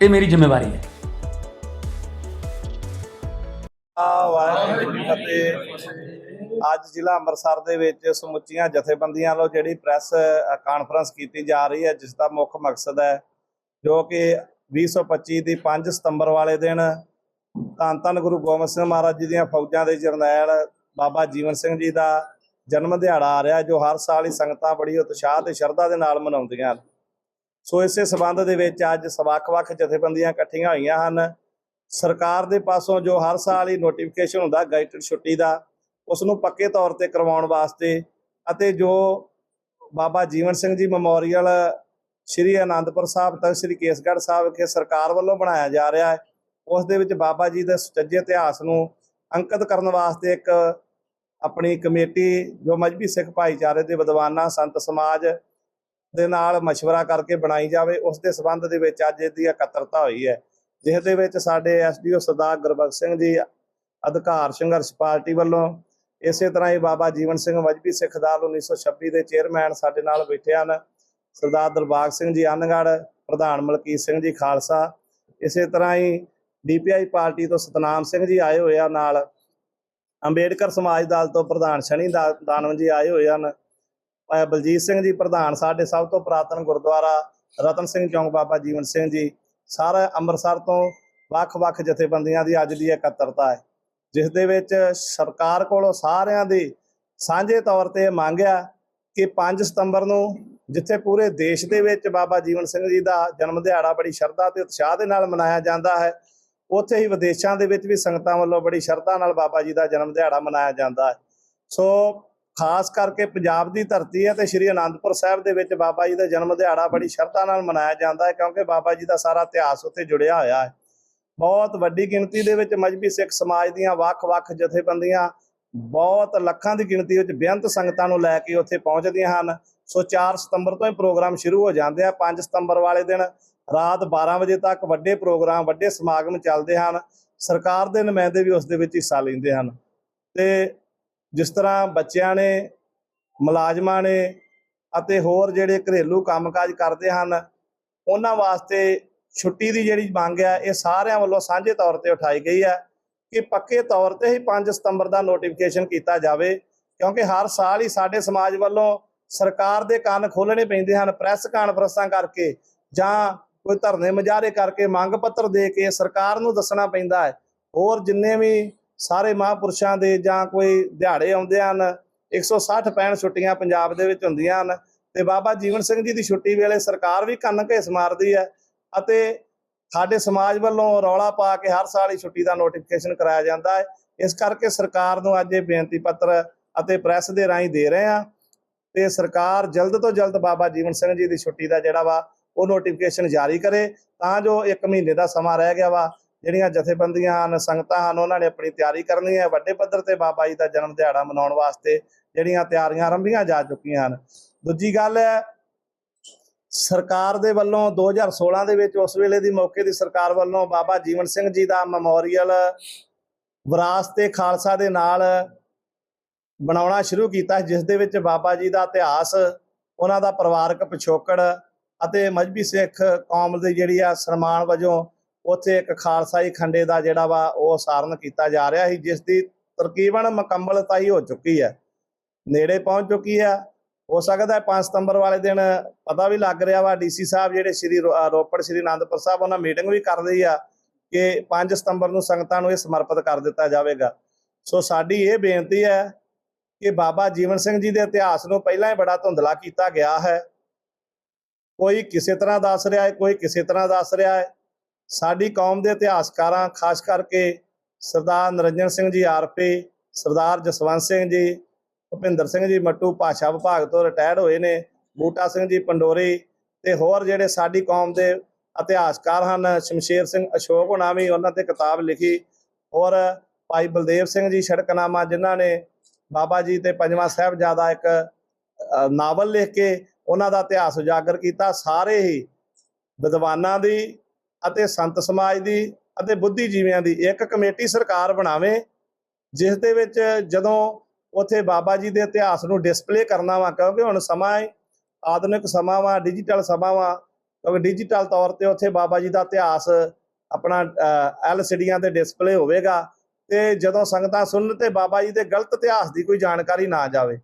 ਇਹ ਮੇਰੀ ਜ਼ਿੰਮੇਵਾਰੀ ਹੈ। ਵਾਹਿਗੁਰੂ ਜੀ ਕੀ ਫਤਿਹ ਅੱਜ ਜ਼ਿਲ੍ਹਾ ਅੰਮ੍ਰਿਤਸਰ ਦੇ ਵਿੱਚ ਸਮੁੱਚੀਆਂ ਜਥੇਬੰਦੀਆਂ ਵੱਲੋਂ ਜਿਹੜੀ ਪ੍ਰੈਸ ਕਾਨਫਰੰਸ ਕੀਤੀ ਜਾ ਰਹੀ ਹੈ, ਜਿਸ ਦਾ ਮੁੱਖ ਮਕਸਦ ਹੈ ਜੋ ਕਿ 2025 ਦੀ 5 ਸਤੰਬਰ ਵਾਲੇ ਦਿਨ ਧੰਨ ਧੰਨ ਗੁਰੂ ਗੋਬਿੰਦ ਸਿੰਘ ਮਹਾਰਾਜ ਜੀ ਦੀਆਂ ਫੌਜਾਂ ਦੇ ਜਰਨੈਲ ਬਾਬਾ ਜੀਵਨ ਸਿੰਘ ਜੀ ਦਾ ਜਨਮ ਦਿਹਾੜਾ ਆ ਰਿਹਾ, ਜੋ ਹਰ ਸਾਲ ਹੀ ਸੰਗਤਾਂ ਬੜੀ ਉਤਸ਼ਾਹ ਤੇ ਸ਼ਰਧਾ ਦੇ ਨਾਲ ਮਨਾਉਂਦੀਆਂ ਹਨ। ਸੋ ਇਸੇ ਸਬੰਧ ਦੇ ਵਿੱਚ ਅੱਜ ਵੱਖ-ਵੱਖ ਜਥੇਬੰਦੀਆਂ ਇਕੱਠੀਆਂ ਹੋਈਆਂ ਹਨ। ਸਰਕਾਰ ਦੇ ਪਾਸੋਂ ਜੋ ਹਰ ਸਾਲ ਹੀ ਨੋਟੀਫਿਕੇਸ਼ਨ ਹੁੰਦਾ ਗਾਈਡਡ ਛੁੱਟੀ ਦਾ ਉਸ ਨੂੰ ਪੱਕੇ ਤੌਰ ਤੇ ਕਰਵਾਉਣ ਵਾਸਤੇ ਅਤੇ ਜੋ ਬਾਬਾ ਜੀਵਨ ਸਿੰਘ ਜੀ ਮੈਮੋਰੀਅਲ ਸ਼੍ਰੀ ਅਨੰਦਪੁਰ ਸਾਹਿਬ ਤੱਕ, ਸ਼੍ਰੀ ਕੇਸਗੜ੍ਹ ਸਾਹਿਬ ਵਿਖੇ ਸਰਕਾਰ ਵੱਲੋਂ ਬਣਾਇਆ ਜਾ ਰਿਹਾ ਹੈ, ਉਸ ਦੇ ਵਿੱਚ ਬਾਬਾ ਜੀ ਦੇ ਸੁਚੱਜੇ ਇਤਿਹਾਸ ਨੂੰ ਅੰਕਿਤ ਕਰਨ ਵਾਸਤੇ ਇੱਕ ਆਪਣੀ ਕਮੇਟੀ ਜੋ ਮਜਬੀ ਸਿੱਖ ਭਾਈਚਾਰੇ ਦੇ ਵਿਦਵਾਨਾਂ, ਸੰਤ ਸਮਾਜ ਦੇ ਨਾਲ مشورہ ਕਰਕੇ ਬਣਾਈ ਜਾਵੇ ਉਸ ਦੇ ਸਬੰਧ ਦੇ ਵਿੱਚ ਅੱਜ ਇਹਦੀ ਇਕੱਤਰਤਾ ਹੋਈ ਹੈ ਜਿਸ ਦੇ ਵਿੱਚ ਸਾਡੇ ਐਸਡੀਓ ਸਰਦਾਰ ਗੁਰਬਖਸ਼ ਸਿੰਘ ਜੀ ਅਧਿਕਾਰ ਸੰਘਰਸ਼ ਪਾਰਟੀ ਵੱਲੋਂ ਇਸੇ ਤਰ੍ਹਾਂ ਹੀ ਬਾਬਾ ਜੀਵਨ ਸਿੰਘ ਮਜਬੀ ਸਿੱਖ ਦਲ 1926 ਦੇ ਚੇਅਰਮੈਨ ਸਾਡੇ ਨਾਲ ਬੈਠੇ ਹਨ ਸਰਦਾਰ ਦਿਲਬਾਗ ਸਿੰਘ ਜੀ ਅਨਗੜ੍ਹ ਪ੍ਰਧਾਨ ਮਲਕੀਤ ਸਿੰਘ ਜੀ ਖਾਲਸਾ ਇਸੇ ਤਰ੍ਹਾਂ ਹੀ ਡੀਪੀਆਈ ਪਾਰਟੀ ਤੋਂ ਸਤਨਾਮ ਸਿੰਘ ਜੀ ਆਏ ਹੋਏ ਆ ਨਾਲ ਅੰਬੇਡਕਰ ਸਮਾਜ ਦਲ ਤੋਂ ਪ੍ਰਧਾਨ ਸ਼ਨੀ ਦਾ- ਦਾਨਵ ਜੀ ਆਏ ਹੋਏ ਹਨ ਅਹ ਬਲਜੀਤ ਸਿੰਘ ਜੀ ਪ੍ਰਧਾਨ, ਸਾਡੇ ਸਭ ਤੋਂ ਪੁਰਾਤਨ ਗੁਰਦੁਆਰਾ ਰਤਨ ਸਿੰਘ ਚੌਂਕ ਬਾਬਾ ਜੀਵਨ ਸਿੰਘ ਜੀ। ਸਾਰਾ ਅੰਮ੍ਰਿਤਸਰ ਤੋਂ ਵੱਖ-ਵੱਖ ਜਥੇਬੰਦੀਆਂ ਦੀ ਅੱਜ ਦੀ ਇਕੱਤਰਤਾ ਹੈ, ਜਿਸ ਦੇ ਵਿੱਚ ਸਰਕਾਰ ਕੋਲੋਂ ਸਾਰਿਆਂ ਦੀ ਸਾਂਝੇ ਤੌਰ ਤੇ ਇਹ ਮੰਗਿਆ ਕਿ 5 ਸਤੰਬਰ ਨੂੰ ਜਿੱਥੇ ਪੂਰੇ ਦੇਸ਼ ਦੇ ਵਿੱਚ ਬਾਬਾ ਜੀਵਨ ਸਿੰਘ ਜੀ ਦਾ ਜਨਮ ਦਿਹਾੜਾ ਬੜੀ ਸ਼ਰਧਾ ਤੇ ਉਤਸ਼ਾਹ ਦੇ ਨਾਲ ਮਨਾਇਆ ਜਾਂਦਾ ਹੈ, ਉੱਥੇ ਹੀ ਵਿਦੇਸ਼ਾਂ ਦੇ ਵਿੱਚ ਵੀ ਸੰਗਤਾਂ ਵੱਲੋਂ ਬੜੀ ਸ਼ਰਧਾ ਨਾਲ ਬਾਬਾ ਜੀ ਦਾ ਜਨਮ ਦਿਹਾੜਾ ਮਨਾਇਆ ਜਾਂਦਾ ਹੈ। ਸੋ ਖਾਸ ਕਰਕੇ ਪੰਜਾਬ ਦੀ ਧਰਤੀ ਹੈ ਤੇ ਸ਼੍ਰੀ ਅਨੰਦਪੁਰ ਸਾਹਿਬ ਦੇ ਵਿੱਚ ਬਾਬਾ ਜੀ ਦਾ ਜਨਮ ਦਿਹਾੜਾ ਬੜੀ ਸ਼ਰਧਾ ਨਾਲ ਮਨਾਇਆ ਜਾਂਦਾ ਹੈ, ਕਿਉਂਕਿ ਬਾਬਾ ਜੀ ਦਾ ਸਾਰਾ ਇਤਿਹਾਸ ਉੱਥੇ ਜੁੜਿਆ ਹੋਇਆ ਹੈ। ਬਹੁਤ ਵੱਡੀ ਗਿਣਤੀ ਦੇ ਵਿੱਚ ਮਜਬੀ ਸਿੱਖ ਸਮਾਜ ਦੀਆਂ ਵੱਖ-ਵੱਖ ਜਥੇਬੰਦੀਆਂ ਬਹੁਤ ਲੱਖਾਂ ਦੀ ਗਿਣਤੀ ਵਿੱਚ ਬੇਅੰਤ ਸੰਗਤਾਂ ਨੂੰ ਲੈ ਕੇ ਉੱਥੇ ਪਹੁੰਚਦੀਆਂ ਹਨ। ਸੋ 4 ਸਤੰਬਰ ਤੋਂ ਹੀ ਪ੍ਰੋਗਰਾਮ ਸ਼ੁਰੂ ਹੋ ਜਾਂਦੇ ਆ। 5 ਸਤੰਬਰ ਵਾਲੇ ਦਿਨ ਰਾਤ 12 ਵਜੇ ਤੱਕ ਵੱਡੇ ਪ੍ਰੋਗਰਾਮ, ਵੱਡੇ ਸਮਾਗਮ ਚੱਲਦੇ ਹਨ। ਸਰਕਾਰ ਦੇ ਨੁਮਾਇੰਦੇ ਵੀ ਉਸ ਦੇ ਵਿੱਚ ਹਿੱਸਾ ਲੈਂਦੇ ਹਨ। ਤੇ ਜਿਸ ਤਰ੍ਹਾਂ ਬੱਚਿਆਂ ਨੇ, ਮੁਲਾਜ਼ਮਾਂ ਨੇ ਅਤੇ ਹੋਰ ਜਿਹੜੇ ਘਰੇਲੂ ਕੰਮਕਾਜ ਕਰਦੇ ਹਨ, ਉਹਨਾਂ ਵਾਸਤੇ ਛੁੱਟੀ ਦੀ ਜਿਹੜੀ ਮੰਗ ਹੈ, ਇਹ ਸਾਰਿਆਂ ਵੱਲੋਂ ਸਾਂਝੇ ਤੌਰ ਤੇ ਉਠਾਈ ਗਈ ਹੈ ਕਿ ਪੱਕੇ ਤੌਰ ਤੇ ਹੀ 5 ਸਤੰਬਰ ਦਾ ਨੋਟੀਫਿਕੇਸ਼ਨ ਕੀਤਾ ਜਾਵੇ, ਕਿਉਂਕਿ ਹਰ ਸਾਲ ਹੀ ਸਾਡੇ ਸਮਾਜ ਵੱਲੋਂ ਸਰਕਾਰ ਦੇ ਕੰਨ ਖੋਲਣੇ ਪੈਂਦੇ ਹਨ ਪ੍ਰੈਸ ਕਾਨਫਰੰਸਾਂ ਕਰਕੇ ਜਾਂ ਕੋਈ ਧਰਨੇ ਮੁਜ਼ਾਹਰੇ ਕਰਕੇ ਮੰਗ ਪੱਤਰ ਦੇ ਕੇ ਸਰਕਾਰ ਨੂੰ ਦੱਸਣਾ ਪੈਂਦਾ ਹੈ। ਹੋਰ ਜਿੰਨੇ ਵੀ ਸਾਰੇ ਮਹਾਂਪੁਰਸ਼ਾਂ ਦੇ ਜਾਂ ਕੋਈ ਦਿਹਾੜੇ ਆਉਂਦੇ ਹਨ 160 65 ਛੁੱਟੀਆਂ ਪੰਜਾਬ ਦੇ ਵਿੱਚ ਹੁੰਦੀਆਂ ਹਨ ਤੇ ਬਾਬਾ ਜੀਵਨ ਸਿੰਘ ਜੀ ਦੀ ਛੁੱਟੀ ਵੇਲੇ ਸਰਕਾਰ ਵੀ ਕੰਨ ਘੇਸ ਮਾਰਦੀ ਹੈ ਅਤੇ ਸਾਡੇ ਸਮਾਜ ਵੱਲੋਂ ਰੌਲਾ ਪਾ ਕੇ ਹਰ ਸਾਲ ਹੀ ਛੁੱਟੀ ਦਾ ਨੋਟੀਫਿਕੇਸ਼ਨ ਕਰਾਇਆ ਜਾਂਦਾ ਹੈ। ਇਸ ਕਰਕੇ ਸਰਕਾਰ ਨੂੰ ਅੱਜ ਇਹ ਬੇਨਤੀ ਪੱਤਰ ਅਤੇ ਪ੍ਰੈਸ ਦੇ ਰਾਹੀਂ ਦੇ ਰਹੇ ਹਾਂ ਤੇ ਸਰਕਾਰ ਜਲਦ ਤੋਂ ਜਲਦ ਬਾਬਾ ਜੀਵਨ ਸਿੰਘ ਜੀ ਦੀ ਛੁੱਟੀ ਦਾ ਜਿਹੜਾ ਵਾ ਉਹ ਨੋਟੀਫਿਕੇਸ਼ਨ ਜਾਰੀ ਕਰੇ ਤਾਂ ਜੋ 1 ਮਹੀਨੇ ਦਾ ਸਮਾਂ ਰਹਿ ਗਿਆ ਵਾ ਜਿਹੜੀਆਂ ਜਥੇਬੰਦੀਆਂ ਹਨ, ਸੰਗਤਾਂ ਹਨ, ਉਹਨਾਂ ਨੇ ਆਪਣੀ ਤਿਆਰੀ ਕਰਨੀ ਹੈ। ਵੱਡੇ ਪੱਧਰ ਤੇ ਬਾਬਾ ਜੀ ਦਾ ਜਨਮ ਦਿਹਾੜਾ ਮਨਾਉਣ ਵਾਸਤੇ ਜਿਹੜੀਆਂ ਤਿਆਰੀਆਂ ਆਰੰਭੀਆਂ ਜਾ ਚੁੱਕੀਆਂ ਹਨ। ਦੂਜੀ ਗੱਲ ਹੈ, ਸਰਕਾਰ ਦੇ ਵੱਲੋਂ 2016 ਦੇ ਵਿੱਚ ਉਸ ਵੇਲੇ ਦੀ ਮੌਕੇ ਦੀ ਸਰਕਾਰ ਵੱਲੋਂ ਬਾਬਾ ਜੀਵਨ ਸਿੰਘ ਜੀ ਦਾ ਮੈਮੋਰੀਅਲ ਵਿਰਾਸਤੇ ਖਾਲਸਾ ਦੇ ਨਾਲ ਬਣਾਉਣਾ ਸ਼ੁਰੂ ਕੀਤਾ, ਜਿਸ ਦੇ ਵਿੱਚ ਬਾਬਾ ਜੀ ਦਾ ਇਤਿਹਾਸ, ਉਹਨਾਂ ਦਾ ਪਰਿਵਾਰਕ ਪਿਛੋਕੜ ਅਤੇ ਮਜਬੀ ਸਿੱਖ ਕੌਮ ਦੀ ਜਿਹੜੀ ਆ ਸਨਮਾਨ ਵਜੋਂ ਉੱਥੇ ਇੱਕ ਖਾਲਸਾਈ ਖੰਡੇ ਦਾ ਜਿਹੜਾ ਵਾ ਉਹ ਸਾਰਨ ਕੀਤਾ ਜਾ ਰਿਹਾ ਸੀ, ਜਿਸ ਦੀ ਤਰਕੀਬਨ ਮੁਕੰਮਲਤਾ ਹੀ ਹੋ ਚੁੱਕੀ ਹੈ। ਨੇੜੇ ਪਹੁੰਚ ਚੁੱਕੀ ਹੈ। ਹੋ ਸਕਦਾ ਹੈ 5 ਸਤੰਬਰ ਵਾਲੇ ਦਿਨ ਪਤਾ ਵੀ ਲੱਗ ਰਿਹਾ ਵਾ, ਡੀਸੀ ਸਾਹਿਬ ਜਿਹੜੇ ਸ਼੍ਰੀ ਰੋਪੜ ਸ਼੍ਰੀ ਅਨੰਦਪੁਰ ਸਾਹਿਬ, ਉਹਨਾਂ ਮੀਟਿੰਗ ਵੀ ਕਰ ਰਹੀ ਆ ਕਿ 5 ਸਤੰਬਰ ਨੂੰ ਸੰਗਤਾਂ ਨੂੰ ਇਹ ਸਮਰਪਿਤ ਕਰ ਦਿੱਤਾ ਜਾਵੇਗਾ। ਸੋ ਸਾਡੀ ਇਹ ਬੇਨਤੀ ਹੈ ਕਿ ਬਾਬਾ ਜੀਵਨ ਸਿੰਘ ਜੀ ਦੇ ਇਤਿਹਾਸ ਨੂੰ ਪਹਿਲਾਂ ਹੀ ਬੜਾ ਧੁੰਦਲਾ ਕੀਤਾ ਗਿਆ ਹੈ। ਕੋਈ ਕਿਸੇ ਤਰ੍ਹਾਂ ਦੱਸ ਰਿਹਾ ਹੈ, ਕੋਈ ਕਿਸੇ ਤਰ੍ਹਾਂ ਦੱਸ ਰਿਹਾ ਹੈ। ਸਾਡੀ ਕੌਮ ਦੇ ਇਤਿਹਾਸਕਾਰਾਂ, ਖਾਸ ਕਰਕੇ ਸਰਦਾਰ ਨਰਿੰਜਨ ਸਿੰਘ ਜੀ ਆਰਪੀ, ਸਰਦਾਰ ਜਸਵੰਤ ਸਿੰਘ ਜੀ, ਭੁਪਿੰਦਰ ਸਿੰਘ ਜੀ ਮੱਟੂ ਭਾਸ਼ਾ ਵਿਭਾਗ ਤੋਂ ਰਿਟਾਇਰ ਹੋਏ ਨੇ, ਬੂਟਾ ਸਿੰਘ ਜੀ ਪੰਡੋਰੀ ਤੇ ਹੋਰ ਜਿਹੜੇ ਸਾਡੀ ਕੌਮ ਦੇ ਇਤਿਹਾਸਕਾਰ ਹਨ, ਸ਼ਮਸ਼ੇਰ ਸਿੰਘ ਅਸ਼ੋਕ ਹੋਣਾ ਵੀ ਉਹਨਾਂ ਤੇ ਕਿਤਾਬ ਲਿਖੀ ਔਰ ਭਾਈ ਬਲਦੇਵ ਸਿੰਘ ਜੀ ਸੜਕਨਾਮਾ ਜਿਨ੍ਹਾਂ ਨੇ ਬਾਬਾ ਜੀ ਤੇ ਪੰਜਵਾਂ ਸਾਹਿਬਜ਼ਾਦਾ ਇੱਕ ਨਾਵਲ ਲਿਖ ਕੇ ਉਹਨਾਂ ਦਾ ਇਤਿਹਾਸ ਉਜਾਗਰ ਕੀਤਾ, ਸਾਰੇ ਹੀ ਵਿਦਵਾਨਾਂ ਦੀ ਅਤੇ ਸੰਤ ਸਮਾਜ ਦੀ ਅਤੇ ਬੁੱਧੀਜੀਵੀਆਂ ਦੀ ਇੱਕ ਕਮੇਟੀ ਸਰਕਾਰ ਬਣਾਵੇ, ਜਿਸ ਦੇ ਵਿੱਚ ਜਦੋਂ ਉੱਥੇ ਬਾਬਾ ਜੀ ਦੇ ਇਤਿਹਾਸ ਨੂੰ ਡਿਸਪਲੇ ਕਰਨਾ ਵਾ, ਕਿਉਂਕਿ ਹੁਣ ਸਮਾਂ ਹੈ ਆਧੁਨਿਕ ਸਮਾਂ ਵਾ ਡਿਜੀਟਲ ਸਮਾਂ ਵਾ, ਕਿਉਂਕਿ ਡਿਜੀਟਲ ਤੌਰ ਤੇ ਉੱਥੇ ਬਾਬਾ ਜੀ ਦਾ ਇਤਿਹਾਸ ਆਪਣਾ ਐਲਸੀਡੀਆਂ ਤੇ ਡਿਸਪਲੇ ਹੋਵੇਗਾ, ਤੇ ਜਦੋਂ ਸੰਗਤਾਂ ਸੁਣਨ ਤੇ ਬਾਬਾ ਜੀ ਦੇ ਗਲਤ ਇਤਿਹਾਸ ਦੀ ਕੋਈ ਜਾਣਕਾਰੀ ਨਾ ਜਾਵੇ,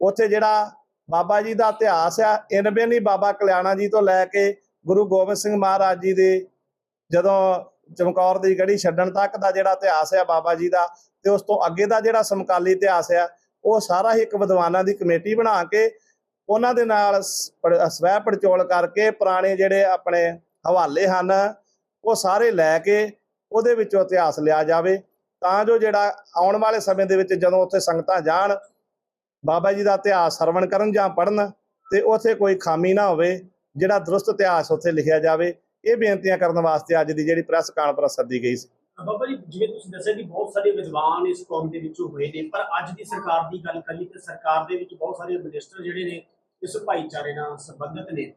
ਉੱਥੇ ਜਿਹੜਾ ਬਾਬਾ ਜੀ ਦਾ ਇਤਿਹਾਸ ਆ ਇਨਵੇਂ ਨਹੀਂ ਬਾਬਾ ਕਲਿਆਣਾ ਜੀ ਤੋਂ ਲੈ ਕੇ ਗੁਰੂ ਗੋਬਿੰਦ ਸਿੰਘ ਮਹਾਰਾਜ ਜੀ ਦੇ ਜਦੋਂ ਚਮਕੌਰ ਦੀ ਗੜੀ ਛੱਡਣ ਤੱਕ ਦਾ ਜਿਹੜਾ ਇਤਿਹਾਸ ਹੈ ਬਾਬਾ ਜੀ ਦਾ ਤੇ ਉਸ ਤੋਂ ਅੱਗੇ ਦਾ ਜਿਹੜਾ ਸਮਕਾਲੀ ਇਤਿਹਾਸ ਹੈ ਉਹ ਸਾਰਾ ਹੀ ਇੱਕ ਵਿਦਵਾਨਾਂ ਦੀ ਕਮੇਟੀ ਬਣਾ ਕੇ ਉਹਨਾਂ ਦੇ ਨਾਲ ਸਵੈ ਪੜਚੋਲ ਕਰਕੇ ਪੁਰਾਣੇ ਜਿਹੜੇ ਆਪਣੇ ਹਵਾਲੇ ਹਨ, ਉਹ ਸਾਰੇ ਲੈ ਕੇ ਉਹਦੇ ਵਿੱਚੋਂ ਇਤਿਹਾਸ ਲਿਆ ਜਾਵੇ। ਤਾਂ ਜੋ ਜਿਹੜਾ ਆਉਣ ਵਾਲੇ ਸਮੇਂ ਦੇ ਵਿੱਚ ਜਦੋਂ ਉੱਥੇ ਸੰਗਤਾਂ ਜਾਣ, ਬਾਬਾ ਜੀ ਦਾ ਇਤਿਹਾਸ ਸਰਵਣ ਕਰਨ ਜਾਂ ਪੜਨ ਤੇ ਉੱਥੇ ਕੋਈ ਖਾਮੀ ਨਾ ਹੋਵੇ ਜਿਹੜਾ ਦਰੁਸਤ ਇਤਿਹਾਸ ਉੱਥੇ ਲਿਖਿਆ ਜਾਵੇ ਇਹ ਬੇਨਤੀਆਂ ਕਰਨ ਵਾਸਤੇ ਅੱਜ ਦੀ ਜਿਹੜੀ ਪ੍ਰੈਸ ਕਾਨਫਰੰਸ ਸੱਦੀ ਗਈ ਸੀ। ਬਾਬਾ ਜੀ ਜਿਵੇਂ ਤੁਸੀਂ ਦੱਸਿਆ ਕਿ ਬਹੁਤ ਸਾਰੇ ਵਿਦਵਾਨ ਇਸ ਕੌਮ ਦੇ ਵਿੱਚੋਂ ਹੋਏ ਨੇ ਪਰ ਅੱਜ ਦੀ ਸਰਕਾਰ ਦੀ ਗੱਲ ਕਰੀਏ ਤੇ ਸਰਕਾਰ ਦੇ ਵਿੱਚ ਬਹੁਤ ਸਾਰੇ ਮਿਨਿਸਟਰ ਜਿਹੜੇ ਨੇ ਇਸ ਭਾਈਚਾਰੇ ਨਾਲ ਸੰਬੰਧਿਤ ਨੇ।